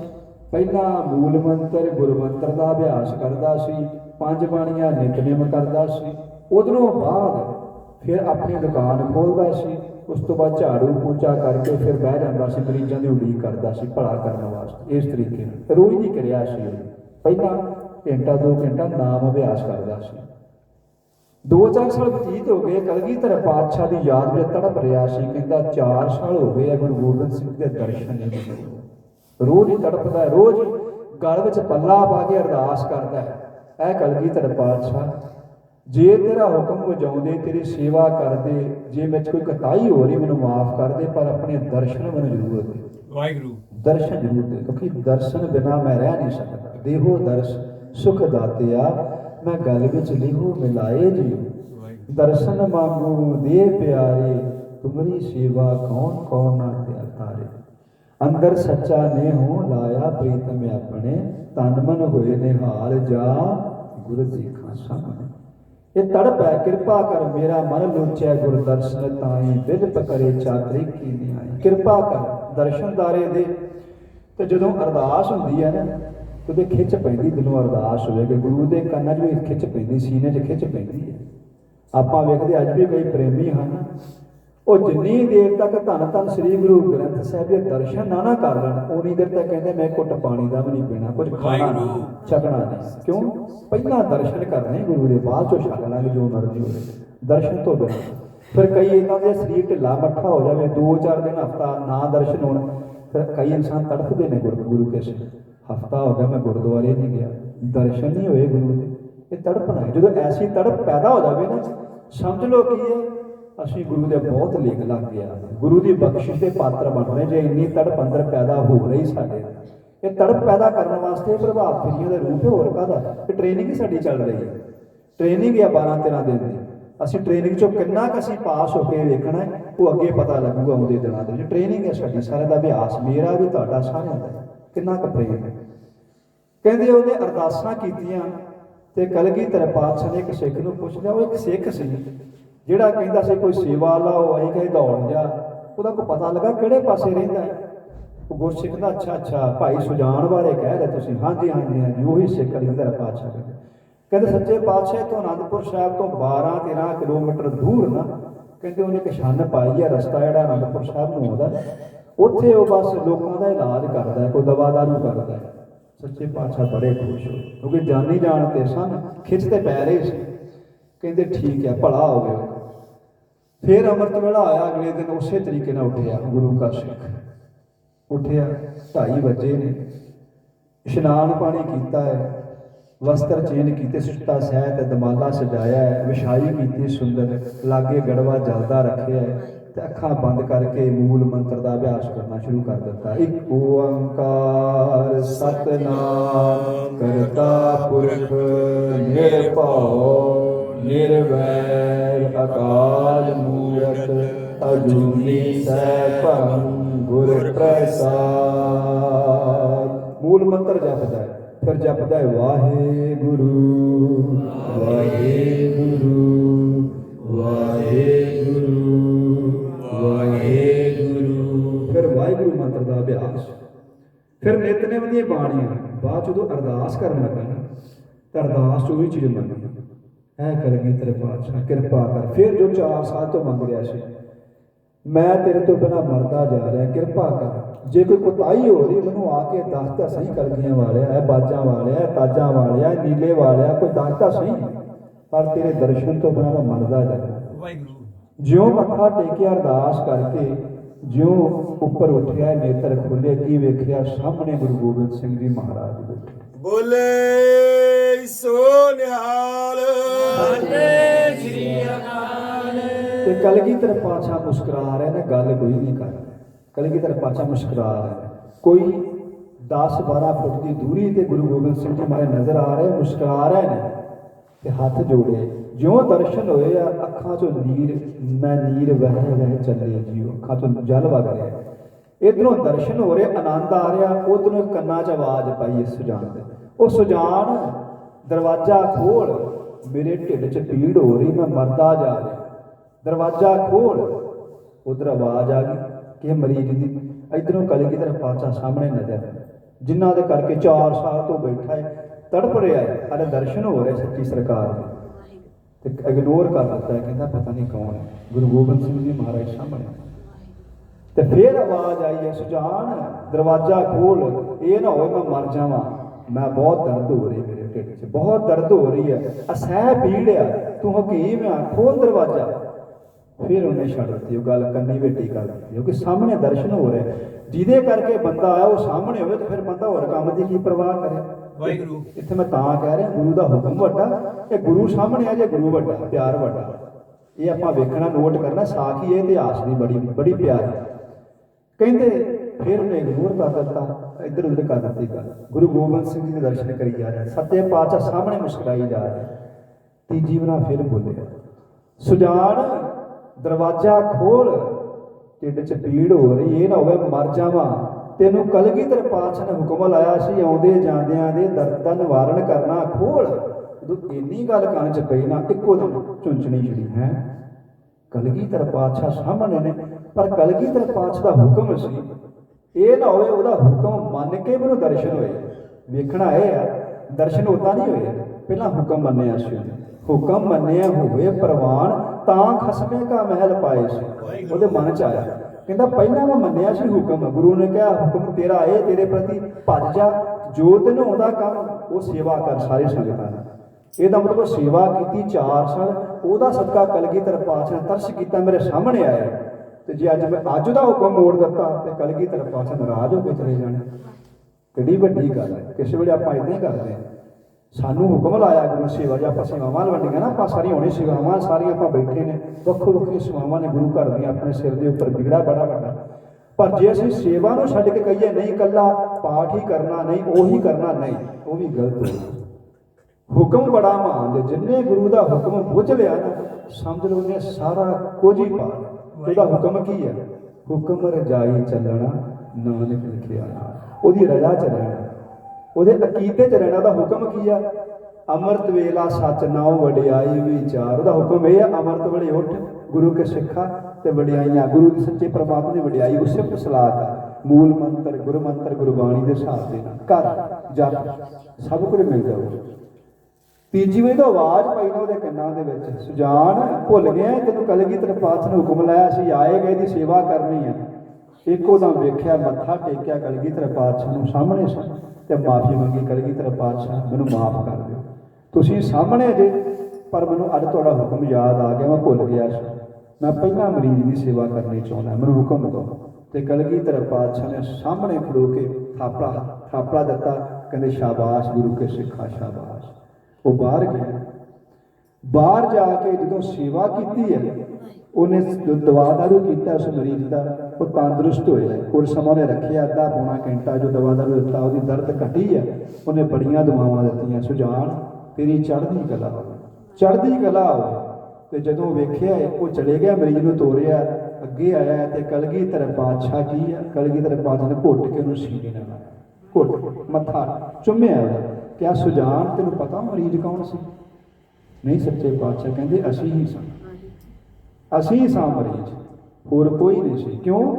ਪਹਿਲਾਂ ਮੂਲ ਮੰਤਰ ਗੁਰਮੰਤਰ ਦਾ ਅਭਿਆਸ ਕਰਦਾ ਸੀ, ਪੰਜ ਬਾਣੀਆਂ ਨਿਤਨੇਮ ਕਰਦਾ ਸੀ ਉਧਰੋਂ ਬਾਅਦ ਫਿਰ ਆਪਣੀ ਦੁਕਾਨ ਖੋਲਦਾ ਸੀ, ਉਸ ਤੋਂ ਬਾਅਦ ਝਾੜੂ ਪੋਚਾ ਕਰਕੇ ਫਿਰ ਬਹਿ ਜਾਂਦਾ ਸੀ, ਮਰੀਜ਼ਾਂ ਦੀ ਉਡੀਕ ਕਰਦਾ ਸੀ, ਭਲਾ ਕਰਨ ਵਾਸਤੇ, ਇਸ ਤਰੀਕੇ ਨਾਲ। ਰੋਜ਼ ਦੀ ਕਿਰਿਆ ਸੀ ਪਹਿਲਾਂ ਘੰਟਾ, ਦੋ ਘੰਟਾ ਨਾਮ ਅਭਿਆਸ ਕਰਦਾ ਸੀ। ਦੋ ਚਾਰ ਸਾਲ ਬਤੀਤ ਹੋ ਗਏ, ਕਲਗੀਧਰ ਪਾਤਸ਼ਾਹ ਦੀ ਯਾਦ ਵਿੱਚ ਤੜਪ ਰਿਹਾ ਸੀ, ਕਹਿੰਦਾ 4 ਸਾਲ ਹੋ ਗਏ ਆ ਗੁਰੂ ਗੋਬਿੰਦ ਸਿੰਘ ਦੇ ਦਰਸ਼ਨ ਨਹੀਂ ਹੋਏ। ਰੋਜ਼ ਹੀ ਤੜਪਦਾ, ਰੋਜ਼ ਗਲ ਵਿੱਚ ਪੱਲਾ ਪਾ ਕੇ ਅਰਦਾਸ ਕਰਦਾ ਹੈ। ਇਹ ਕਲਗੀਧਰ ਪਾਤਸ਼ਾਹ ਜੇ ਤੇਰਾ ਹੁਕਮ ਵਜਾਉਂਦੇ ਤੇਰੀ ਸੇਵਾ ਕਰਦੇ ਜੇ ਵਿੱਚ ਕੋਈ ਕਤਾਈ ਹੋ ਰਹੀ ਮੈਨੂੰ ਮਾਫ ਕਰ ਦੇ ਪਰ ਆਪਣੇ ਦਰਸ਼ਨ ਮੈਨੂੰ ਜ਼ਰੂਰ ਦੇ। ਵਾਹਿਗੁਰੂ। ਦਰਸ਼ਨ ਜ਼ਰੂਰ ਦੇ ਕਿਉਂਕਿ ਦਰਸ਼ਨ ਬਿਨਾ ਮੈਂ ਰਹਿ ਨਹੀਂ ਸਕਦਾ। ਦੇਹੋ ਦਰਸ਼ ਸੁਖ ਦਾਤਿਆ ਮੈਂ ਗਲ ਵਿੱਚ ਲਿਹੋ ਮਿਲਾਏ ਜੀ। ਦਰਸ਼ਨ ਮੰਗੂ ਦੇ ਪਿਆਰੇ ਤੁਮਰੀ ਸੇਵਾ ਕੌਣ ਕੌਣ ਨਾ ਤੇ ਤਾਰੇ। ਅੰਦਰ ਸੱਚਾ ਨੇ ਹੋ ਲਾਇਆ ਪ੍ਰੀਤਮ ਆਪਣੇ ਤਨ ਮਨ ਹੋਏ ਨਿਹਾਲ ਜਾ ਗੁਰ ਦੇਖਾਂ ਸਾਹਮਣੇ। ਇਹ ਤੜਪ ਹੈ, ਕਿਰਪਾ ਕਰ ਮੇਰਾ ਮਨ ਲੋਚੈ ਗੁਰ ਦਰਸ਼ਨ ਤਾਈ ਬਿਲ ਪਕਰੇ ਚਾਤਰੀ ਕੀ ਨਿਆਈ। ਕਿਰਪਾ ਕਰ ਦਰਸ਼ਨਦਾਰੇ ਦੇ। ਤੇ ਜਦੋਂ ਅਰਦਾਸ ਹੁੰਦੀ ਹੈ ਨਾ ਉਹਦੇ ਖਿੱਚ ਪੈਂਦੀ, ਦਿਲੋਂ ਅਰਦਾਸ ਹੋਵੇ ਕਿ ਗੁਰੂ ਦੇ ਕੰਨਾਂ 'ਚ ਵੀ ਖਿੱਚ ਪੈਂਦੀ, ਸੀਨੇ 'ਚ ਖਿੱਚ ਪੈਂਦੀ ਹੈ। ਆਪਾਂ ਵੇਖਦੇ ਅੱਜ ਵੀ ਕਈ ਪ੍ਰੇਮੀ ਹਨ ਉਹ ਜਿੰਨੀ ਦੇਰ ਤੱਕ ਧੰਨ ਧੰਨ ਸ੍ਰੀ ਗੁਰੂ ਗ੍ਰੰਥ ਸਾਹਿਬ ਦੇ ਦਰਸ਼ਨ ਨਾ ਨਾ ਕਰ ਲੈਣ ਉਨੀ ਦੇਰ ਤੱਕ ਕਹਿੰਦੇ ਮੈਂ ਘੁੱਟ ਪਾਣੀ ਦਾ ਵੀ ਨਹੀਂ ਪੀਣਾ ਕੁਝ ਖਾਣਾ ਨਹੀਂ ਛਕਣਾ ਨਹੀਂ। ਕਿਉਂ? ਪਹਿਲਾਂ ਦਰਸ਼ਨ ਕਰਨੇ ਗੁਰੂ ਦੇ ਬਾਅਦ ਚੋਂ ਛਕ ਲਾਂਗੇ ਜੋ ਮਰਜ਼ੀ ਹੋਵੇ। ਦਰਸ਼ਨ ਤੋਂ ਬਿਨਾਂ। ਫਿਰ ਕਈ ਇਹਨਾਂ ਦੇ ਸਰੀਰ ਢਿੱਲਾ ਮੱਠਾ ਹੋ ਜਾਵੇ 2-4 ਦਿਨ ਹਫਤਾ ਨਾ ਦਰਸ਼ਨ ਹੋਣ ਫਿਰ ਕਈ ਇਨਸਾਨ ਤੜਫਦੇ ਨੇ ਗੁਰੂ ਗੁਰੂ ਕੇ ਹਫਤਾ ਹੋ ਗਿਆ ਮੈਂ ਗੁਰਦੁਆਰੇ ਨਹੀਂ ਗਿਆ। ਦਰਸ਼ਨ ਨਹੀਂ ਹੋਏ ਗੁਰੂ ਦੇ। ਇਹ ਤੜਪਣਾ ਹੈ। ਜਦੋਂ ਐਸੀ ਤੜਪ ਪੈਦਾ ਹੋ ਜਾਵੇ ਨਾ ਸਮਝ ਲਓ ਕੀ ਹੈ ਅਸੀਂ ਗੁਰੂ ਦੇ ਬਹੁਤ ਲੇਖ ਲੱਗ ਗਿਆ ਗੁਰੂ ਦੀ ਬਖਸ਼ਿਸ਼ ਦੇ ਪਾਤਰ ਬਣ ਰਹੇ ਜੇ ਇੰਨੀ ਤੜਪ ਅੰਦਰ ਪੈਦਾ ਹੋ ਰਹੀ ਸਾਡੇ। ਇਹ ਤੜਪ ਪੈਦਾ ਕਰਨ ਵਾਸਤੇ ਪ੍ਰਭਾਵ ਫੇਰੀਆਂ ਦੇ ਰੂਪ ਹੋਰ ਕਾਹਦਾ? ਇਹ ਟ੍ਰੇਨਿੰਗ ਹੀ ਸਾਡੀ ਚੱਲ ਰਹੀ ਹੈ। ਟ੍ਰੇਨਿੰਗ ਹੈ 12 13 ਦਿਨ ਦੀ। ਅਸੀਂ ਟ੍ਰੇਨਿੰਗ ਚੋਂ ਕਿੰਨਾ ਕੁ ਅਸੀਂ ਪਾਸ ਹੋ ਕੇ ਵੇਖਣਾ ਹੈ, ਉਹ ਅੱਗੇ ਪਤਾ ਲੱਗੂਗਾ ਆਉਂਦੇ ਦਿਨਾਂ ਦੇ ਵਿੱਚ। ਟ੍ਰੇਨਿੰਗ ਹੈ ਸਾਡੀ ਸਾਰਿਆਂ ਦਾ ਅਭਿਆਸ। ਮੇਰਾ ਵੀ ਤੁਹਾਡਾ ਸਾਰਿਆਂ ਦਾ। ਕਿੰਨਾ ਕੁ ਪ੍ਰੇਮ ਹੈ। ਕਹਿੰਦੇ ਉਹਨੇ ਅਰਦਾਸਾਂ ਕੀਤੀਆਂ ਤੇ ਕਲਗੀਧਰ ਪਾਤਸ਼ਾਹ ਨੇ ਇੱਕ ਸਿੱਖ ਨੂੰ ਪੁੱਛ ਲਿਆ ਉਹ ਇੱਕ ਸਿੱਖ ਸੀ। ਜਿਹੜਾ ਕਹਿੰਦਾ ਸੀ ਕੋਈ ਸੇਵਾ ਵਾਲਾ ਉਹ ਆਈ ਕਹੇ ਦੌੜ ਜਾ, ਉਹਦਾ ਕੋਈ ਪਤਾ ਲੱਗਾ ਕਿਹੜੇ ਪਾਸੇ ਰਹਿੰਦਾ ਹੈ? ਉਹ ਗੁਰਸਿੱਖ ਦਾ, ਅੱਛਾ ਅੱਛਾ, ਭਾਈ ਸੁਜਾਨ ਬਾਰੇ ਕਹਿ ਰਹੇ ਤੁਸੀਂ। ਹਾਂਜੀ ਹਾਂਜੀ ਹਾਂਜੀ, ਉਹੀ ਸਿੱਖ ਕਲਗੀਧਰ ਪਾਤਸ਼ਾਹ ਕਹਿੰਦੇ। ਸੱਚੇ ਪਾਤਸ਼ਾਹ ਤੋਂ ਅਨੰਦਪੁਰ ਸਾਹਿਬ ਤੋਂ 12 13 ਕਿਲੋਮੀਟਰ ਦੂਰ ਨਾ, ਕਹਿੰਦੇ ਉਹਨੇ ਇੱਕ ਛੰਨ ਪਾਈ ਹੈ ਰਸਤਾ ਜਿਹੜਾ ਅਨੰਦਪੁਰ ਸਾਹਿਬ ਨੂੰ ਆਉਂਦਾ। ਉੱਥੇ ਉਹ ਬਸ ਲੋਕਾਂ ਦਾ ਇਲਾਜ ਕਰਦਾ ਹੈ, ਕੋਈ ਦਵਾ ਦਾਰੂ ਕਰਦਾ ਹੈ। ਸੱਚੇ ਪਾਤਸ਼ਾਹ ਬੜੇ ਖੁਸ਼ ਹੋਏ, ਕਿਉਂਕਿ ਜਾਨੀ ਜਾਣ ਤੇ ਸਨ, ਖਿੱਚ ਤੇ ਪੈ ਰਹੇ ਸੀ। ਕਹਿੰਦੇ ਠੀਕ ਹੈ, ਭਲਾ ਹੋਵੇ ਫਿਰ ਅੰਮ੍ਰਿਤ ਵੇਲਾ ਆਇਆ, ਅਗਲੇ ਦਿਨ ਉਸੇ ਤਰੀਕੇ ਨਾਲ ਉੱਠਿਆ ਗੁਰੂ ਕਾ ਸਿੱਖ। ਉੱਠਿਆ 2:30 ਵਜੇ ਨੇ। ਇਸ਼ਨਾਨ ਪਾਣੀ ਕੀਤਾ ਹੈ, ਵਸਤਰ ਚੇਂਜ ਕੀਤੇ, ਸੁੱਤਾ ਸਹਿ ਤੇ ਦਮਾਲਾ ਸਜਾਇਆ ਹੈ, ਵਿਛਾਈ ਕੀਤੀ ਸੁੰਦਰ, ਲਾਗੇ ਗੜਵਾ ਜਲਦਾ ਰੱਖਿਆ ਹੈ ਤੇ ਅੱਖਾਂ ਬੰਦ ਕਰਕੇ ਮੂਲ ਮੰਤਰ ਦਾ ਅਭਿਆਸ ਕਰਨਾ ਸ਼ੁਰੂ ਕਰ ਦਿੱਤਾ। ਇੱਕ ਓੰਕਾਰ ਸਤਨਾਮ ਕਰਤਾ ਪੁਰਖ ਨਿਰਭਉ। ਨਿਰਵੈਰ ਅਕਾਲ ਮੂਰਤ ਅਜੂਨੀ ਸੈਭੰ ਗੁਰ ਪ੍ਰਸਾਦ। ਮੂਲ ਮੰਤਰ ਜਪਦਾ ਹੈ, ਫਿਰ ਜਪਦਾ ਹੈ ਵਾਹਿਗੁਰੂ। ਵਾਹਿਗੁਰੂ ਵਾਹਿਗੁਰੂ ਵਾਹਿਗੁਰੂ। ਫਿਰ ਵਾਹਿਗੁਰੂ ਮੰਤਰ ਦਾ ਅਭਿਆਸ। ਫਿਰ ਨਿਤਨੇਮ ਦੀਆਂ ਬਾਣੀਆਂ, ਬਾਅਦ ਜਦੋਂ ਅਰਦਾਸ ਕਰਨ ਲੱਗਾ ਨਾ ਤਾਂ ਅਰਦਾਸ 'ਚ ਉਹੀ ਚੀਜ਼ ਮੰਗੀ ਐ ਕਰਗੀ ਤੇਰੇ ਪਾਤਸ਼ਾਹ ਕਿਰਪਾ ਕਰ। ਫਿਰ ਜੋ 4 ਸਾਲ ਤੋਂ ਮੰਗ ਰਿਹਾ ਸੀ ਮੈਂ ਤੇਰੇ ਤੋਂ ਬਿਨਾ ਮਰਦਾ ਜਾ ਰਿਹਾ ਕਿਰਪਾ ਕਰ। ਜੇ ਕੋਈ ਕੁਤਾਈ ਹੋ ਰਹੀ ਮੈਨੂੰ ਆ ਕੇ ਦੱਸ ਤਾਂ ਸਹੀ ਕਲਗੀਆਂ ਵਾਲਿਆ ਐ ਬਾਜਾਂ ਵਾਲਿਆ ਤਾਜਾਂ ਵਾਲਿਆ ਨੀਲੇ ਵਾਲਿਆ ਕੋਈ ਦੱਸ ਤਾਂ ਸਹੀ। ਪਰ ਤੇਰੇ ਦਰਸ਼ਨ ਤੋਂ ਬਿਨਾ ਮੈਂ ਮਰਦਾ ਜਾ ਰਿਹਾ। ਵਾਹਿਗੁਰੂ। ਜਿਉਂ ਮੱਥਾ ਟੇਕਿਆ ਅਰਦਾਸ ਕਰਕੇ ਜਿਉਂ ਉੱਪਰ ਉੱਠਿਆ ਨੇਤਰ ਖੁੱਲੇ ਕੀ ਵੇਖਿਆ? ਸਾਹਮਣੇ ਗੁਰੂ ਗੋਬਿੰਦ ਸਿੰਘ ਜੀ ਮਹਾਰਾਜ ਬੈਠੇ। ਬੋਲੇ। ਸੋ ਨਿਹਾਲ ਤੇ ਕਲਗੀਧਰ ਪਾਛਾ ਮੁਸਕਰਾ ਰਿਹਾ ਨੇ ਗੱਲ ਕੋਈ ਨਹੀਂ ਕਰ ਕਲਗੀਧਰ ਪਾਛਾ ਮੁਸਕਰਾ ਰਿਹਾ ਕੋਈ 10 12 ਫੁੱਟ ਦੀ ਦੂਰੀ ਤੇ ਗੁਰੂ ਗੋਬਿੰਦ ਸਿੰਘ ਜੀ ਮਾਰੇ ਨਜ਼ਰ ਆ ਰਹੇ ਮੁਸਕਰਾ ਰਹੇ ਨੇ ਤੇ ਹੱਥ ਜੋੜੇ ਜਿਉਂ ਦਰਸ਼ਨ ਹੋਏ ਆ ਅੱਖਾਂ ਚੋਂ ਨੀਰ ਮੈਂ ਨੀਰ ਵਹਿ ਵਹਿ ਚੱਲੇ ਜੀਓ ਅੱਖਾਂ ਚੋਂ ਜਲ ਵਗ ਰਿਹਾ। ਇਧਰੋਂ ਦਰਸ਼ਨ ਹੋ ਰਹੇ ਆਨੰਦ ਆ ਰਿਹਾ ਉਧਰੋਂ ਕੰਨਾਂ 'ਚ ਆਵਾਜ਼ ਪਾਈ ਇਸ ਸੁਜਾਨ ਦੇ। ਉਹ ਸੁਜਾਨ ਦਰਵਾਜ਼ਾ ਖੋਲ, ਮੇਰੇ ਢਿੱਡ 'ਚ ਪੀੜ ਹੋ ਰਹੀ, ਮੈਂ ਮਰਦਾ ਜਾ ਰਿਹਾ। ਦਰਵਾਜ਼ਾ ਖੋਲ, ਉਧਰ ਆਵਾਜ਼ ਆ ਗਈ ਕਿ ਮਰੀਜ਼ ਦੀ। ਇਧਰੋਂ ਕਲਗੀਧਰ ਪਾਤਸ਼ਾਹ ਸਾਹਮਣੇ ਨਜ਼ਰ ਜਿਨ੍ਹਾਂ ਦੇ ਕਰਕੇ 4 ਸਾਲ ਤੋਂ ਬੈਠਾ ਹੈ, ਤੜਪ ਰਿਹਾ ਹੈ ਅਰੇ ਦਰਸ਼ਨ ਹੋ ਰਹੇ ਸੱਚੀ ਸਰਕਾਰ ਦੇ। ਤੇ ਇਗਨੋਰ ਕਰ ਦਿੱਤਾ ਹੈ, ਕਹਿੰਦਾ ਪਤਾ ਨਹੀਂ ਕੌਣ ਹੈ। ਗੁਰੂ ਗੋਬਿੰਦ ਸਿੰਘ ਜੀ ਮਹਾਰਾਜ ਸਾਹਮਣੇ ਤੇ ਫੇਰ ਆਵਾਜ਼ ਆਈ ਹੈ ਸੁਜਾਨ ਦਰਵਾਜ਼ਾ ਖੋਲ, ਇਹ ਨਾ ਹੋਵੇ ਮੈਂ ਮਰ ਜਾਵਾਂ, ਮੈਂ ਬਹੁਤ ਦਰਦ ਹੋ ਰਹੀ 'ਚ ਬਹੁਤ ਦਰਦ ਹੋ ਰਹੀ ਹੈ। ਅਸਹਿ ਪੀੜ ਆ। ਤੂੰ ਹਕੀਮ ਆ। ਖੋਲ ਦਰਵਾਜ਼ਾ। ਫਿਰ ਉਹਨੇ ਛੱਡ ਦਿੱਤੀ। ਉਹ ਗੱਲ ਕੰਨੀ ਵੇਟੀ ਕਰ ਦਿੱਤੀ। ਕਿਉਂਕਿ ਸਾਹਮਣੇ ਦਰਸ਼ਨ ਹੋ ਰਿਹਾ। ਜਿਹਦੇ ਕਰਕੇ ਬੰਦਾ ਆਇਆ ਉਹ ਸਾਹਮਣੇ ਹੋਵੇ ਤਾਂ ਫਿਰ ਬੰਦਾ ਹੋਰ ਕੰਮ ਦੀ ਕੀ ਪਰਵਾਹ ਕਰੇ? ਵਾਹਿਗੁਰੂ। ਇੱਥੇ ਮੈਂ ਤਾਂ ਕਹਿ ਰਿਹਾ ਗੁਰੂ ਦਾ ਹੁਕਮ ਵੱਡਾ। ਇਹ ਗੁਰੂ ਸਾਹਮਣੇ ਆ ਜੇ ਗੁਰੂ ਵੱਡਾ ਪਿਆਰ ਵੱਡਾ। ਇਹ ਆਪਾਂ ਵੇਖਣਾ ਨੋਟ ਕਰਨਾ। ਸਾਖੀ ਇਹ ਇਤਿਹਾਸ ਦੀ ਬੜੀ ਬੜੀ ਪਿਆਰੀ। ਕਹਿੰਦੇ ਫਿਰ ਉਹਨੇ ਇਗਨੋਰ ਕਰ ਦਿੱਤਾ ਇੱਧਰ ਉੱਧਰ ਕਰ ਦਿੱਤੀ ਗੱਲ। ਗੁਰੂ ਗੋਬਿੰਦ ਸਿੰਘ ਜੀ ਦੇ ਦਰਸ਼ਨ ਕਰੀ ਜਾ ਰਿਹਾ। ਸੱਤੇ ਪਾਤਸ਼ਾਹ ਸਾਹਮਣੇ ਮੁਸਕਰਾਈ ਜਾ ਰਿਹਾ। ਤੀਜੀ ਵਾਰ ਫਿਰ ਬੋਲਿਆ, ਸੁਜਾਨ, ਦਰਵਾਜ਼ਾ ਖੋਲ, ਢਿੱਡ 'ਚ ਪੀੜ ਹੋ ਰਹੀ, ਇਹ ਨਾ ਹੋਵੇ ਮਰ ਜਾਵਾਂ। ਤੈਨੂੰ ਕਲਗੀਧਰ ਪਾਤਸ਼ਾਹ ਨੇ ਹੁਕਮ ਲਾਇਆ ਸੀ, ਆਉਂਦੇ ਜਾਂਦਿਆਂ ਦੇ ਦਰਦ ਦਾ ਨਿਵਾਰਣ ਕਰਨਾ, ਖੋਲ। ਜਦੋਂ ਇੰਨੀ ਗੱਲ ਕੰਨ 'ਚ ਪਈ ਨਾ, ਇੱਕੋ ਦਮ ਚੁੰਚਣੀ ਛੜੀ, ਹੈ। ਕਲਗੀਧਰ ਪਾਤਸ਼ਾਹ ਸਾਹਮਣੇ ਨੇ, ਪਰ ਕਲਗੀਧਰ ਪਾਤਸ਼ਾਹ ਦਾ ਹੁਕਮ ਸੀ ਇਹ ਨਾ ਹੋਵੇ, ਉਹਦਾ ਹੁਕਮ ਮੰਨ ਕੇ ਮੈਨੂੰ ਦਰਸ਼ਨ ਹੋਏ। ਵੇਖਣਾ ਇਹ ਆ, ਦਰਸ਼ਨ ਉਦਾਂ ਨਹੀਂ ਹੋਏ ਪਹਿਲਾਂ ਹੁਕਮ ਮੰਨਿਆ ਸੀ ਹੁਕਮ ਮੰਨਿਆ ਹੋਵੇ ਪ੍ਰਵਾਨ, ਤਾਂ ਖਸਮੇ ਕਾ ਮਹਿਲ ਪਾਏ ਸੀ। ਉਹਦੇ ਮਨ ਚ ਆਇਆ। ਕਹਿੰਦਾ, ਪਹਿਲਾਂ ਮੈਂ ਮੰਨਿਆ ਸੀ ਹੁਕਮ। ਗੁਰੂ ਨੇ ਕਿਹਾ, ਹੁਕਮ ਤੇਰਾ ਇਹ ਤੇਰੇ ਪ੍ਰਤੀ ਭੱਜ ਜਾ। ਜੋ ਤੈਨੂੰ ਆਉਂਦਾ ਕੰਮ ਉਹ ਸੇਵਾ ਕਰ ਸਾਰੇ ਸੰਗਤਾਂ ਦੀ। ਇਹਦਾ ਮਤਲਬ ਸੇਵਾ ਕੀਤੀ ਚਾਰ ਸਾਲ, ਉਹਦਾ ਸਦਕਾ ਕਲਗੀਧਰ ਪਾਤਸ਼ਾਹ ਤਰਸ ਕੀਤਾ, ਮੇਰੇ ਸਾਹਮਣੇ ਆਇਆ। ਤੇ ਜੇ ਅੱਜ ਮੈਂ ਅੱਜ ਦਾ ਹੁਕਮ ਮੋੜ ਦਿੱਤਾ ਤੇ ਕਲਗੀ ਕਲਗੀਧਰ ਪਾਸੇ ਨਾਰਾਜ਼ ਹੋ ਕੇ ਚਲੇ ਜਾਣੇ? ਕਿੱਡੀ ਵੱਡੀ ਗੱਲ ਹੈ। ਕਿਸੇ ਵੇਲੇ ਆਪਾਂ ਇਦਾਂ ਹੀ ਕਰਦੇ ਹਾਂ। ਸਾਨੂੰ ਹੁਕਮ ਲਾਇਆ ਗੁਰੂ ਸੇਵਾ ਜੇ ਆਪਾਂ ਸੇਵਾਵਾਂ ਵੰਡੀਆਂ ਨਾ, ਆਪਾਂ ਸਾਰੀਆਂ ਹੋਣੀ ਸੇਵਾਵਾਂ, ਸਾਰੀਆਂ ਆਪਾਂ ਬੈਠੇ ਨੇ। ਵੱਖੋ ਵੱਖਰੀਆਂ ਸੇਵਾਵਾਂ ਨੇ ਗੁਰੂ ਘਰ ਦੀਆਂ, ਆਪਣੇ ਸਿਰ ਦੇ ਉੱਪਰ ਬਿਗੜਾ ਬੜਾ ਵੱਡਾ। ਪਰ ਜੇ ਅਸੀਂ ਸੇਵਾ ਨੂੰ ਛੱਡ ਕੇ ਕਹੀਏ, ਨਹੀਂ ਕੱਲਾ ਪਾਠ ਹੀ ਕਰਨਾ ਨਹੀਂ, ਉਹੀ ਕਰਨਾ ਨਹੀਂ, ਉਹ ਵੀ ਗਲਤ ਹੋਊ ਹੁਕਮ ਬੜਾ ਮਾਨ ਜੇ, ਜਿੰਨੇ ਗੁਰੂ ਦਾ ਹੁਕਮ ਬੁੱਝ ਲਿਆ ਨਾ, ਸਮਝ ਲਓ ਉਹਨੇ ਸਾਰਾ ਕੁਝ ਹੀ ਪਾ ਲਿਆ। ਉਹਦਾ ਹੁਕਮ ਕੀ ਹੈ? ਹੁਕਮ ਰਜਾਈ ਚੱਲਣਾ ਨਾਨਕ ਲਿਖਿਆ ਉਹਦੀ ਰਜਾ ਚ ਰਹਿਣਾ ਉਹਦੇ ਅਕੀਦੇ ਚ ਰਹਿਣਾ ਦਾ ਹੁਕਮ ਕੀ ਆ? ਅੰਮ੍ਰਿਤ ਵੇਲਾ ਸੱਚ ਨਾਉ ਵਡਿਆਈ ਵਿਚਾਰ। ਉਹਦਾ ਹੁਕਮ ਇਹ ਆ ਅੰਮ੍ਰਿਤ ਵੇਲੇ ਉੱਠ ਗੁਰੂ ਕੇ ਸਿੱਖਾ ਤੇ ਵਡਿਆਈਆਂ। ਗੁਰੂ ਦੀ ਸੱਚੇ ਪ੍ਰਮਾਤਮਾ ਦੀ ਵਡਿਆਈ ਉਹ ਸਿਫਤ ਸਲਾਹ ਕਰ। ਮੂਲ ਮੰਤਰ ਗੁਰੂ ਮੰਤਰ ਗੁਰਬਾਣੀ ਦੇ ਹਿਸਾਬ ਦੇ ਨਾਲ। ਕਰ ਜਪ ਸਭ ਕੁਝ ਮਿਲ ਜਾਊਗਾ ਤੀਜੀ ਵਾਰੀ ਤਾਂ ਆਵਾਜ਼ ਪਈ ਨਾ ਉਹਦੇ ਕੰਨਾਂ ਦੇ ਵਿੱਚ। ਸੁਜਾਨ, ਭੁੱਲ ਗਿਆ ਤੈਨੂੰ ਕਲਗੀਧਰ ਪਾਤਸ਼ਾਹ ਨੇ ਹੁਕਮ ਲਾਇਆ ਸੀ ਆਏ ਗਏ ਦੀ ਸੇਵਾ ਕਰਨੀ ਹੈ ਇੱਕੋ ਦਮ ਵੇਖਿਆ ਮੱਥਾ ਟੇਕਿਆ ਕਲਗੀਧਰ ਪਾਤਸ਼ਾਹ ਨੂੰ ਸਾਹਮਣੇ ਸੀ, ਤੇ ਮਾਫੀ ਮੰਗੀ ਕਲਗੀ ਤੇਰਾ ਪਾਤਸ਼ਾਹ ਮੈਨੂੰ ਮਾਫ ਕਰ ਦਿਓ। ਤੁਸੀਂ ਸਾਹਮਣੇ ਜੇ, ਪਰ ਮੈਨੂੰ ਅੱਜ ਤੁਹਾਡਾ ਹੁਕਮ ਯਾਦ ਆ ਗਿਆ, ਮੈਂ ਭੁੱਲ ਗਿਆ ਸੀ। ਮੈਂ ਪਹਿਲਾਂ ਮਰੀਜ਼ ਦੀ ਸੇਵਾ ਕਰਨੀ ਚਾਹੁੰਦਾ, ਮੈਨੂੰ ਹੁਕਮ ਦਿਓ। ਤੇ ਕਲਗੀ ਤੇਰਾ ਪਾਤਸ਼ਾਹ ਨੇ ਸਾਹਮਣੇ ਖੜੋ ਕੇ ਥਾਪੜਾ ਥਾਪੜਾ ਦਿੱਤਾ, ਕਹਿੰਦੇ, ਸ਼ਾਬਾਸ਼ ਗੁਰੂ ਕੇ ਸਿੱਖਾ, ਸ਼ਾਬਾਸ਼। ਉਹ ਬਾਹਰ ਗਿਆ। ਬਾਹਰ ਜਾ ਕੇ ਜਦੋਂ ਸੇਵਾ ਕੀਤੀ ਹੈ, ਉਹਨੇ ਜੋ ਦਵਾ ਦਾਰੂ ਕੀਤਾ ਉਸ ਮਰੀਜ਼ ਦਾ। ਉਹ ਤੰਦਰੁਸਤ ਹੋਇਆ। ਕੁਝ ਸਮਾਂ ਨੇ ਰੱਖਿਆ ਅੱਧਾ ਪੌਣਾ ਘੰਟਾ ਜੋ ਦਵਾ ਦਾਰੂ ਦਿੱਤਾ, ਉਹਦੀ ਦਰਦ ਘਟੀ ਹੈ। ਉਹਨੇ ਬੜੀਆਂ ਦਵਾਵਾਂ ਦਿੱਤੀਆਂ। ਸੁਜਾਨ, ਤੇਰੀ ਚੜ੍ਹਦੀ ਕਲਾ। ਹੋਵੇ ਚੜ੍ਹਦੀ ਕਲਾ ਹੋਵੇ ਤੇ ਜਦੋਂ ਵੇਖਿਆ, ਉਹ ਚਲੇ ਗਿਆ, ਮਰੀਜ਼ ਨੂੰ ਤੋਰਿਆ। ਅੱਗੇ ਆਇਆ ਤੇ ਕਲਗੀ ਤੇਰੇ ਬਾਦਸ਼ਾਹ ਕੀ ਹੈ ਕਲਗੀ ਤੇਰੇ ਬਾਦਸ਼ਾਹ ਨੇ ਘੁੱਟ ਕੇ ਉਹਨੂੰ ਸੀਨੇ ਨਾਲ ਘੁੱਟ, ਮੱਥਾ ਚੁੰਮਿਆ ਉਹਦਾ। ਕਿਆ ਸੁਜਾਨ ਤੈਨੂੰ ਪਤਾ ਮਰੀਜ਼ ਕੌਣ ਸੀ? ਨਹੀਂ ਸੱਚੇ ਪਾਤਸ਼ਾਹ ਕਹਿੰਦੇ ਅਸੀਂ ਹੀ ਸਾਂ। ਅਸੀਂ ਸਾਂ ਮਰੀਜ਼, ਹੋਰ ਕੋਈ ਨਹੀਂ ਸੀ। ਕਿਉਂ?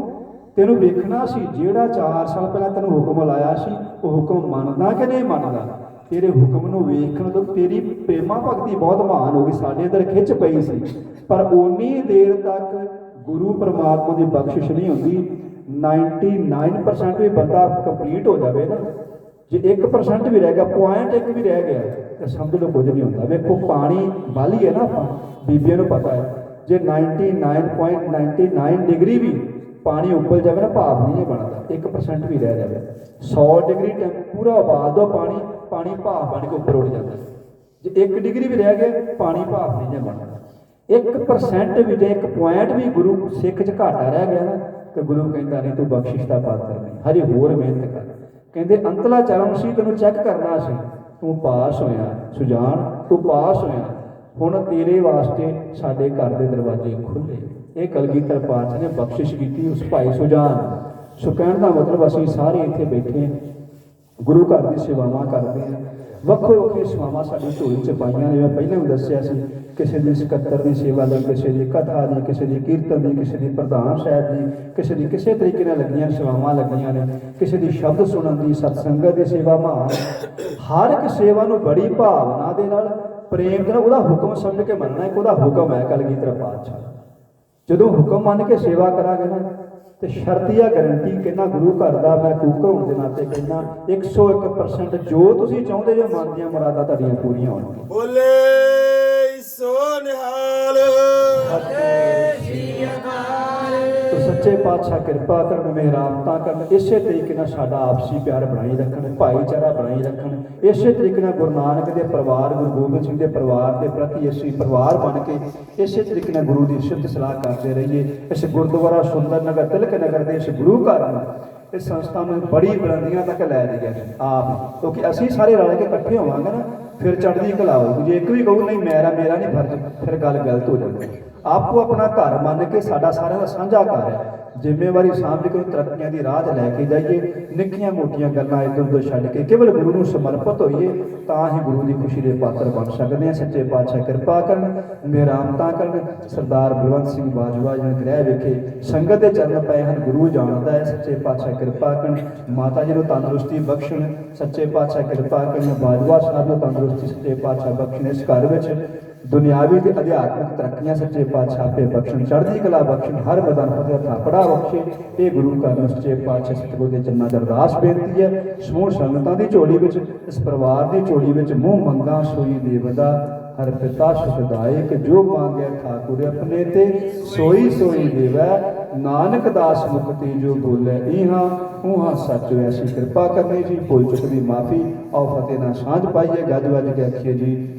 ਤੈਨੂੰ ਵੇਖਣਾ ਸੀ, ਜਿਹੜਾ 4 ਸਾਲ ਪਹਿਲਾਂ ਤੈਨੂੰ ਹੁਕਮ ਲਾਇਆ ਸੀ, ਉਹ ਹੁਕਮ ਮੰਨਦਾ ਕਿ ਨਹੀਂ ਮੰਨਦਾ? ਤੇਰੇ ਹੁਕਮ ਨੂੰ ਵੇਖਣ ਤੋਂ ਤੇਰੀ ਪ੍ਰੇਮਾ ਭਗਤੀ ਬਹੁਤ ਮਹਾਨ ਹੋ ਗਈ, ਸਾਡੇ ਅੰਦਰ ਖਿੱਚ ਪਈ ਸੀ। ਪਰ ਓਨੀ ਦੇਰ ਤੱਕ ਗੁਰੂ ਪਰਮਾਤਮਾ ਦੀ ਬਖਸ਼ਿਸ਼ ਨਹੀਂ ਹੁੰਦੀ। 99% ਵੀ ਬੰਦਾ ਕੰਪਲੀਟ ਹੋ ਜਾਵੇ ਨਾ। ਜੇ 1% ਵੀ ਰਹਿ ਗਿਆ ਪੁਆਇੰਟ ਇੱਕ ਵੀ ਰਹਿ ਗਿਆ, ਤਾਂ ਸਮਝ ਲਓ ਕੁਝ ਨਹੀਂ ਹੁੰਦਾ। ਵੇਖੋ, ਪਾਣੀ ਬਾਲੀ ਹੈ ਨਾ ਆਪਾਂ, ਬੀਬੀਆਂ ਨੂੰ ਪਤਾ ਹੈ। ਜੇ 99.99 ਡਿਗਰੀ ਵੀ ਪਾਣੀ ਉੱਬਲ ਜਾਵੇ ਨਾ ਭਾਪ ਨਹੀਂ ਇਹ ਬਣਦਾ 1% ਵੀ ਰਹਿ ਜਾਵੇ। 100 ਡਿਗਰੀ ਟੈਂਪ ਪੂਰਾ ਉਬਾਲ ਦੋ, ਪਾਣੀ ਪਾਣੀ ਭਾਪ ਬਣ ਕੇ ਉੱਪਰ ਉੱਡ ਜਾਂਦਾ। ਜੇ 1 ਡਿਗਰੀ ਵੀ ਰਹਿ ਗਿਆ, ਪਾਣੀ ਭਾਪ ਨਹੀਂ ਜੇ ਬਣਦਾ। 1% ਵੀ ਜੇ ਇੱਕ ਪੁਆਇੰਟ ਵੀ ਗੁਰੂ ਸਿੱਖ ਚ ਘਾਟਾ ਰਹਿ ਗਿਆ ਨਾ, ਤੇ ਗੁਰੂ ਕਹਿੰਦਾ, ਨਹੀਂ ਤੂੰ ਬਖਸ਼ਿਸ਼ ਦਾ ਪਾਤਰ ਨਹੀਂ। ਹਜੇ ਹੋਰ ਮਿਹਨਤ ਕਰ। ਕਹਿੰਦੇ, ਅੰਤਲਾ ਚਰਮ ਸੀ ਤੈਨੂੰ ਚੈੱਕ ਕਰਨਾ ਸੀ। ਤੂੰ ਪਾਸ ਹੋਇਆ, ਸੁਜਾਨ, ਤੂੰ ਪਾਸ ਹੋਇਆ। ਹੁਣ ਤੇਰੇ ਵਾਸਤੇ ਸਾਡੇ ਘਰ ਦੇ ਦਰਵਾਜ਼ੇ ਖੁੱਲੇ ਇਹ ਕਲਗੀਧਰ ਪਾਤਸ਼ਾਹ ਨੇ ਬਖਸ਼ਿਸ਼ ਕੀਤੀ ਉਸ ਭਾਈ ਸੁਜਾਨ ਸੋ ਕਹਿਣ ਦਾ ਮਤਲਬ ਅਸੀਂ ਸਾਰੇ ਇੱਥੇ ਬੈਠੇ ਹਾਂ। ਗੁਰੂ ਘਰ ਦੀ ਸੇਵਾਵਾਂ ਕਰਦੇ ਹਾਂ। ਵੱਖੋ ਵੱਖਰੀ ਸੇਵਾਵਾਂ ਸਾਡੀ ਝੋਲੀ ਚ ਪਾਈਆਂ ਨੇ। ਮੈਂ ਪਹਿਲਾਂ ਵੀ ਦੱਸਿਆ ਸੀ, ਕਿਸੇ ਦੀ ਸਕੱਤਰ ਦੀ ਸੇਵਾ ਲਈ, ਕਿਸੇ ਦੀ ਕਥਾ ਦੀ, ਕਿਸੇ ਦੀ ਕੀਰਤਨ ਦੀ, ਕਿਸੇ ਦੀ ਪ੍ਰਧਾਨ ਸਾਹਿਬ ਦੀ, ਕਿਸੇ ਦੀ ਕਿਸੇ ਤਰੀਕੇ ਨਾਲ ਲੱਗੀਆਂ ਸੇਵਾਵਾਂ ਲੱਗੀਆਂ ਨੇ। ਕਿਸੇ ਦੀ ਸ਼ਬਦ ਸੁਣਨ ਦੀ ਸਤਸੰਗਤ ਦੀ ਸੇਵਾਵਾਂ ਹਰ ਇੱਕ ਸੇਵਾ ਨੂੰ ਬੜੀ ਭਾਵਨਾ ਦੇ ਨਾਲ, ਪ੍ਰੇਮ ਦੇ ਨਾਲ ਉਹਦਾ ਹੁਕਮ ਸਮਝ ਕੇ ਮੰਨਣਾ ਹੈ ਕਿ ਉਹਦਾ ਹੁਕਮ ਹੈ, ਕਲਗੀਧਰ ਪਾਤਸ਼ਾਹ ਜਦੋਂ ਹੁਕਮ ਮੰਨ ਕੇ ਸੇਵਾ ਕਰਾਂਗੇ ਨਾ ਤੇ ਸ਼ਰਤੀਆ ਗਾਰੰਟੀ ਕਹਿੰਦਾ ਗੁਰੂ ਘਰ ਦਾ ਮੈਂ ਕੂਕਰ ਹੋਣ ਦੇ ਨਾਤੇ ਕਹਿੰਦਾ 101% ਜੋ ਤੁਸੀਂ ਚਾਹੁੰਦੇ ਜੋ ਮਨ ਦੀਆਂ ਮੁਰਾਦਾਂ ਤੁਹਾਡੀਆਂ ਪੂਰੀਆਂ ਹੋਣਗੀਆਂ। ਬੋਲੇ ਸੋ ਨਿਹਾਲ। ਸੱਚੇ ਪਾਤਸ਼ਾਹ ਕਿਰਪਾ ਕਰਨ ਮਿਹਰਾਮਤਾਂ ਕਰਨ। ਇਸੇ ਤਰੀਕੇ ਨਾਲ ਸਾਡਾ ਆਪਸੀ ਪਿਆਰ ਬਣਾਈ ਰੱਖਣ, ਭਾਈਚਾਰਾ ਬਣਾਈ ਰੱਖਣ। ਇਸੇ ਤਰੀਕੇ ਨਾਲ ਗੁਰੂ ਨਾਨਕ ਦੇ ਪਰਿਵਾਰ, ਗੁਰੂ ਗੋਬਿੰਦ ਸਿੰਘ ਦੇ ਪਰਿਵਾਰ ਦੇ ਪ੍ਰਤੀ ਅਸੀਂ ਪਰਿਵਾਰ ਬਣ ਕੇ ਇਸੇ ਤਰੀਕੇ ਨਾਲ ਗੁਰੂ ਦੀ ਸਿਫਤ ਸਲਾਹ ਕਰਦੇ ਰਹੀਏ। ਇਸ ਗੁਰਦੁਆਰਾ ਸੁੰਦਰ ਨਗਰ, ਤਿਲਕ ਨਗਰ ਦੇ ਇਸ ਗੁਰੂ ਘਰ ਨੂੰ ਇਸ ਸੰਸਥਾ ਨੂੰ ਬੜੀ ਬੁਲੰਦੀਆਂ ਤੱਕ ਲੈ ਜਾਈਏ ਆਪ ਕਿਉਂਕਿ ਅਸੀਂ ਸਾਰੇ ਰਲ ਕੇ ਇਕੱਠੇ ਹੋਵਾਂਗੇ ਨਾ, ਫਿਰ ਚੜ੍ਹਦੀ ਕਲਾ ਹੋਊਗੀ। ਜੇ ਇੱਕ ਵੀ ਕਹੂ, ਨਹੀਂ, ਮੇਰਾ ਮੇਰਾ ਨਹੀਂ ਫਰਜ਼, ਫਿਰ ਗੱਲ ਗਲਤ ਹੋ ਜਾਂਦੀ ਆਪੋ ਆਪਣਾ ਘਰ ਮੰਨ ਕੇ ਸਾਡਾ ਸਾਰਿਆਂ ਦਾ ਸਾਂਝਾ ਘਰ ਹੈ। ਜ਼ਿੰਮੇਵਾਰੀ ਸਾਂਭ ਕੇ ਤਰੱਕੀਆਂ ਦੀ ਰਾਹ ਲੈ ਕੇ ਜਾਈਏ, ਨਿੱਕੀਆਂ ਮੋਟੀਆਂ ਗੱਲਾਂ ਇੱਧਰ ਉੱਧਰ ਛੱਡ ਕੇ ਕੇਵਲ ਗੁਰੂ ਨੂੰ ਸਮਰਪਿਤ ਹੋਈਏ, ਤਾਂ ਹੀ ਗੁਰੂ ਦੀ ਖੁਸ਼ੀ ਦੇ ਪਾਤਰ ਬਣ ਸਕਦੇ ਹਾਂ। ਸੱਚੇ ਪਾਤਸ਼ਾਹ ਕਿਰਪਾ ਕਰਨ ਮਿਹਰਾਮਤਾਂ ਕਰਨ। ਸਰਦਾਰ ਬਲਵੰਤ ਸਿੰਘ ਬਾਜਵਾ ਜੀ ਨੇ ਗ੍ਰਹਿ ਵਿਖੇ, ਸੰਗਤ ਦੇ ਚਰਨ ਪਏ ਹਨ, ਗੁਰੂ ਜਾਣਦਾ ਹੈ। ਸੱਚੇ ਪਾਤਸ਼ਾਹ ਕਿਰਪਾ ਕਰਨ, ਮਾਤਾ ਜੀ ਨੂੰ ਤੰਦਰੁਸਤੀ ਬਖਸ਼ਣ। ਸੱਚੇ ਪਾਤਸ਼ਾਹ ਕਿਰਪਾ ਕਰਨ, ਬਾਜਵਾ ਸਾਹਿਬ ਨੂੰ ਤੰਦਰੁਸਤੀ, ਸੱਚੇ ਪਾਤਸ਼ਾਹ ਬਖਸ਼ਣ। ਇਸ ਘਰ ਵਿੱਚ ਦੁਨਿਆਵੀ ਤੇ ਅਧਿਆਤਮਿਕ ਤਰੱਕੀਆਂ ਸੱਚੇ ਪਾਤਸ਼ਾਹ ਆਪੇ ਬਖਸ਼ਣ, ਚੜ੍ਹਦੀ ਕਲਾ ਬਖਸ਼ਣ, ਹਰ ਬਦਨ ਫਤਿਹ ਥਾਪੜਾ ਬਖਸ਼ੇ, ਇਹ ਗੁਰੂ ਘਰ ਸੱਚੇ ਪਾਤਸ਼ਾਹ ਸਤਿਗੁਰ ਦੇ ਚਰਨਾਂ 'ਚ ਅਰਦਾਸ ਬੇਨਤੀ ਹੈ। ਸਮੂਹ ਸੰਗਤਾਂ ਦੀ ਝੋਲੀ ਵਿੱਚ, ਇਸ ਪਰਿਵਾਰ ਦੀ ਝੋਲੀ ਵਿੱਚ ਮੂੰਹ ਮੰਗਾ ਸੋਈ ਦੇਵਦਾ ਹਰ ਪਿਤਾ ਸੁਖਦਾਇਕ, ਜੋ ਮੰਗਿਆ ਠਾਕੁਰ ਆਪਣੇ ਤੇ, ਸੋਈ ਸੋਈ ਦੇਵੈ। ਨਾਨਕ ਦਾਸ ਮੁਕਤੀ ਜੋ ਬੋਲੇ ਇਹਾਂ ਉਹਾਂ ਸੱਚ ਵੈਸੀ ਕਿਰਪਾ ਕਰਨੀ ਜੀ। ਭੁੱਲ ਚੁੱਕ ਦੀ ਮਾਫੀ ਆਓ ਫਤਿਹ ਨਾਲ ਸਾਂਝ ਪਾਈਏ, ਗੱਜ ਵੱਜ ਕੇ ਆਖੀਏ ਜੀ